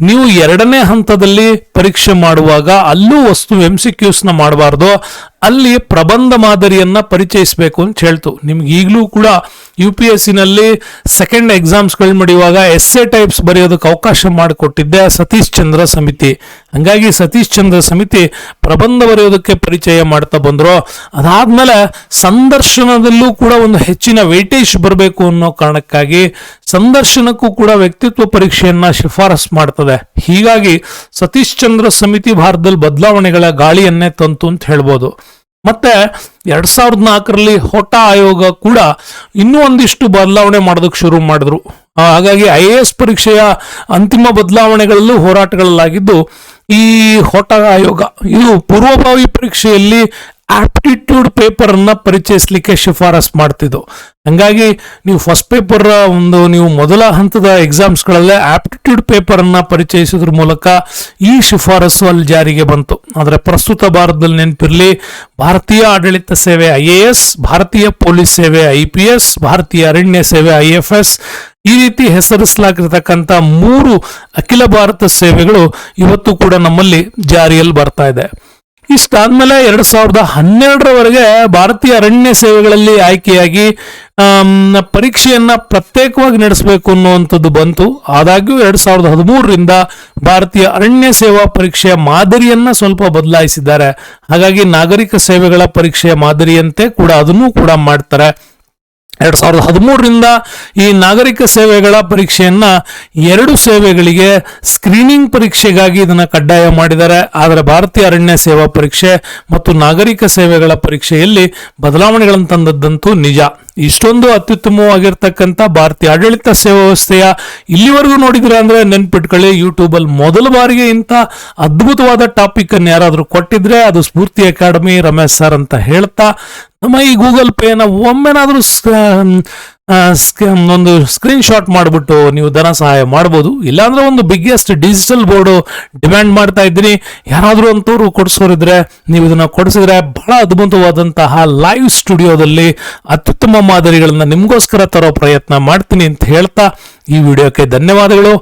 A: ನೀವು ಎರಡನೇ ಹಂತದಲ್ಲಿ ಪರೀಕ್ಷೆ ಮಾಡುವಾಗ ಅಲ್ಲೂ ವಸ್ತು ಎಂ ಸಿ ನ ಮಾಡಬಾರ್ದು, ಅಲ್ಲಿ ಪ್ರಬಂಧ ಮಾದರಿಯನ್ನ ಪರಿಚಯಿಸಬೇಕು ಅಂತ ಹೇಳ್ತು. ನಿಮ್ಗೆ ಈಗಲೂ ಕೂಡ ಯು ಪಿ ಎಸ್ ಸಿನಲ್ಲಿ ಸೆಕೆಂಡ್ ಎಕ್ಸಾಮ್ಸ್ಗಳು ನಡೆಯುವಾಗ ಎಸ್ ಎ ಟೈಪ್ಸ್ ಬರೆಯೋದಕ್ಕೆ ಅವಕಾಶ ಮಾಡಿಕೊಟ್ಟಿದ್ದೆ ಸತೀಶ್ ಚಂದ್ರ ಸಮಿತಿ. ಹಂಗಾಗಿ ಸತೀಶ್ ಚಂದ್ರ ಸಮಿತಿ ಪ್ರಬಂಧ ಬರೆಯೋದಕ್ಕೆ ಪರಿಚಯ ಮಾಡ್ತಾ ಬಂದರು. ಅದಾದಮೇಲೆ ಸಂದರ್ಶನದಲ್ಲೂ ಕೂಡ ಒಂದು ಹೆಚ್ಚಿನ ವೆಯ್ಟೇಜ್ ಬರಬೇಕು ಅನ್ನೋ ಕಾರಣಕ್ಕಾಗಿ ಸಂದರ್ಶನಕ್ಕೂ ಕೂಡ ವ್ಯಕ್ತಿತ್ವ ಪರೀಕ್ಷೆಯನ್ನ ಶಿಫಾರಸ್ ಮಾಡ್ತದೆ. ಹೀಗಾಗಿ ಸತೀಶ್ ಚಂದ್ರ ಸಮಿತಿ ಭಾರತದಲ್ಲಿ ಬದಲಾವಣೆಗಳ ಗಾಳಿಯನ್ನೇ ತಂತು ಅಂತ ಹೇಳ್ಬೋದು. ಮತ್ತೆ ಎರಡ್ ಸಾವಿರದ ನಾಲ್ಕರಲ್ಲಿ ಹೊಟ ಆಯೋಗ ಕೂಡ ಇನ್ನೂ ಒಂದಿಷ್ಟು ಬದಲಾವಣೆ ಮಾಡೋದಕ್ಕೆ ಶುರು ಮಾಡಿದ್ರು. ಹಾಗಾಗಿ ಐ ಎ ಎಸ್ ಪರೀಕ್ಷೆಯ ಅಂತಿಮ ಬದಲಾವಣೆಗಳಲ್ಲೂ ಹೋರಾಟಗಳಲ್ಲಾಗಿದ್ದು ಈ ಹೊಟ ಆಯೋಗ, ಇದು ಪೂರ್ವಭಾವಿ ಪರೀಕ್ಷೆಯಲ್ಲಿ ಆಪ್ಟಿಟ್ಯೂಡ್ ಪೇಪರ್ ಅನ್ನ ಪರಿಚಯಿಸಲಿಕ್ಕೆ ಶಿಫಾರಸ್ ಮಾಡ್ತಿದ್ದು. ಹಂಗಾಗಿ ನೀವು ಫಸ್ಟ್ ಪೇಪರ್ ಒಂದು ನೀವು ಮೊದಲ ಹಂತದ ಎಕ್ಸಾಮ್ಸ್ಗಳಲ್ಲೇ ಆಪ್ಟಿಟ್ಯೂಡ್ ಪೇಪರ್ ಅನ್ನ ಪರಿಚಯಿಸೋದ್ರ ಮೂಲಕ ಈ ಶಿಫಾರಸು ಅಲ್ಲಿ ಜಾರಿಗೆ ಬಂತು. ಆದರೆ ಪ್ರಸ್ತುತ ಭಾರತದಲ್ಲಿ ನೆನಪಿರಲಿ, ಭಾರತೀಯ ಆಡಳಿತ ಸೇವೆ ಐ ಎ ಎಸ್, ಭಾರತೀಯ ಪೊಲೀಸ್ ಸೇವೆ ಐ ಪಿ ಎಸ್, ಭಾರತೀಯ ಅರಣ್ಯ ಸೇವೆ ಐ ಎಫ್ ಎಸ್, ಈ ರೀತಿ ಹೆಸರಿಸಲಾಗಿರ್ತಕ್ಕಂಥ ಮೂರು ಅಖಿಲ ಭಾರತ ಸೇವೆಗಳು ಇವತ್ತು ಕೂಡ ನಮ್ಮಲ್ಲಿ ಜಾರಿಯಲ್ಲಿ ಬರ್ತಾ ಇದೆ. ಇಷ್ಟಾದ್ಮೇಲೆ ಎರಡ್ ಸಾವಿರದ ಹನ್ನೆರಡರವರೆಗೆ ಭಾರತೀಯ ಅರಣ್ಯ ಸೇವೆಗಳಲ್ಲಿ ಆಯ್ಕೆಯಾಗಿ ಪರೀಕ್ಷೆಯನ್ನ ಪ್ರತ್ಯೇಕವಾಗಿ ನಡೆಸಬೇಕು ಅನ್ನುವಂಥದ್ದು ಬಂತು. ಆದಾಗ್ಯೂ ಎರಡ್ ಸಾವಿರದ ಹದಿಮೂರರಿಂದ ಭಾರತೀಯ ಅರಣ್ಯ ಸೇವಾ ಪರೀಕ್ಷೆಯ ಮಾದರಿಯನ್ನ ಸ್ವಲ್ಪ ಬದಲಾಯಿಸಿದ್ದಾರೆ. ಹಾಗಾಗಿ ನಾಗರಿಕ ಸೇವೆಗಳ ಪರೀಕ್ಷೆಯ ಮಾದರಿಯಂತೆ ಕೂಡ ಅದನ್ನು ಕೂಡ ಮಾಡ್ತಾರೆ. ಎರಡ್ ಸಾವಿರದ ಹದಿಮೂರರಿಂದ ಈ ನಾಗರಿಕ ಸೇವೆಗಳ ಪರೀಕ್ಷೆಯನ್ನ ಎರಡು ಸೇವೆಗಳಿಗೆ ಸ್ಕ್ರೀನಿಂಗ್ ಪರೀಕ್ಷೆಗಾಗಿ ಇದನ್ನ ಕಡ್ಡಾಯ ಮಾಡಿದ್ದಾರೆ. ಆದರೆ ಭಾರತೀಯ ಅರಣ್ಯ ಸೇವಾ ಪರೀಕ್ಷೆ ಮತ್ತು ನಾಗರಿಕ ಸೇವೆಗಳ ಪರೀಕ್ಷೆಯಲ್ಲಿ ಬದಲಾವಣೆಗಳನ್ನು ತಂದದ್ದಂತೂ ನಿಜ. ಇಷ್ಟೊಂದು ಅತ್ಯುತ್ತಮವಾಗಿರ್ತಕ್ಕಂಥ ಭಾರತೀಯ ಆಡಳಿತ ಸೇವಾ ವ್ಯವಸ್ಥೆಯ ಇಲ್ಲಿವರೆಗೂ ನೋಡಿದ್ರೆ ಅಂದ್ರೆ ನೆನ್ಪಿಟ್ಕೊಳ್ಳಿ ಯೂಟ್ಯೂಬ್ ಅಲ್ಲಿ ಮೊದಲ ಬಾರಿಗೆ ಇಂಥ ಅದ್ಭುತವಾದ ಟಾಪಿಕ್ ಅನ್ನು ಯಾರಾದ್ರೂ ಕೊಟ್ಟಿದ್ರೆ ಅದು ಸ್ಫೂರ್ತಿ ಅಕಾಡೆಮಿ ರಮೇಶ್ ಸರ್ ಅಂತ ಹೇಳ್ತಾ, ನಮ್ಮ ಈ ಗೂಗಲ್ ಪೇನ ಒಮ್ಮೆನಾದ್ರೂ ಒಂದು ಸ್ಕ್ರೀನ್ ಶಾಟ್ ಮಾಡಿಬಿಟ್ಟು ನೀವು ಧನ ಸಹಾಯ ಮಾಡ್ಬೋದು. ಇಲ್ಲಾಂದ್ರೆ ಒಂದು ಬಿಗ್ಗೆಸ್ಟ್ ಡಿಜಿಟಲ್ ಬೋರ್ಡು ಡಿಮ್ಯಾಂಡ್ ಮಾಡ್ತಾ ಇದ್ದೀನಿ. ಯಾರಾದರೂ ಅಂತವ್ರು ಕೊಡಿಸೋರಿದ್ರೆ ನೀವು ಇದನ್ನ ಕೊಡಿಸಿದ್ರೆ ಬಹಳ ಅದ್ಭುತವಾದಂತಹ ಲೈವ್ ಸ್ಟುಡಿಯೋದಲ್ಲಿ ಅತ್ಯುತ್ತಮ ಮಾದರಿಗಳನ್ನು ನಿಮಗೋಸ್ಕರ ತರೋ ಪ್ರಯತ್ನ ಮಾಡ್ತೀನಿ ಅಂತ ಹೇಳ್ತಾ ಈ ವಿಡಿಯೋಕ್ಕೆ ಧನ್ಯವಾದಗಳು.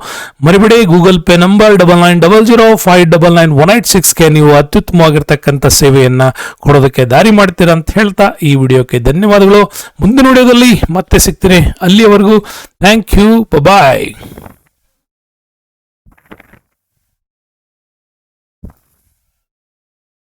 A: ಮರಿಬಿಡಿ, Google Pay number double nine double zero five double nine one eight ಸಿಕ್ಸ್ಗೆ ನೀವು ಅತ್ಯುತ್ತಮವಾಗಿರ್ತಕ್ಕಂಥ ಸೇವೆಯನ್ನು ಕೊಡೋದಕ್ಕೆ ದಾರಿ ಮಾಡ್ತೀರಾ ಅಂತ ಹೇಳ್ತಾ ಈ ವಿಡಿಯೋಕ್ಕೆ ಧನ್ಯವಾದಗಳು. ಮುಂದಿನ ವಿಡಿಯೋದಲ್ಲಿ ಮತ್ತೆ ಸಿಗ್ತೀನಿ. ಅಲ್ಲಿಯವರೆಗೂ ಥ್ಯಾಂಕ್ ಯು ಬಾಯ್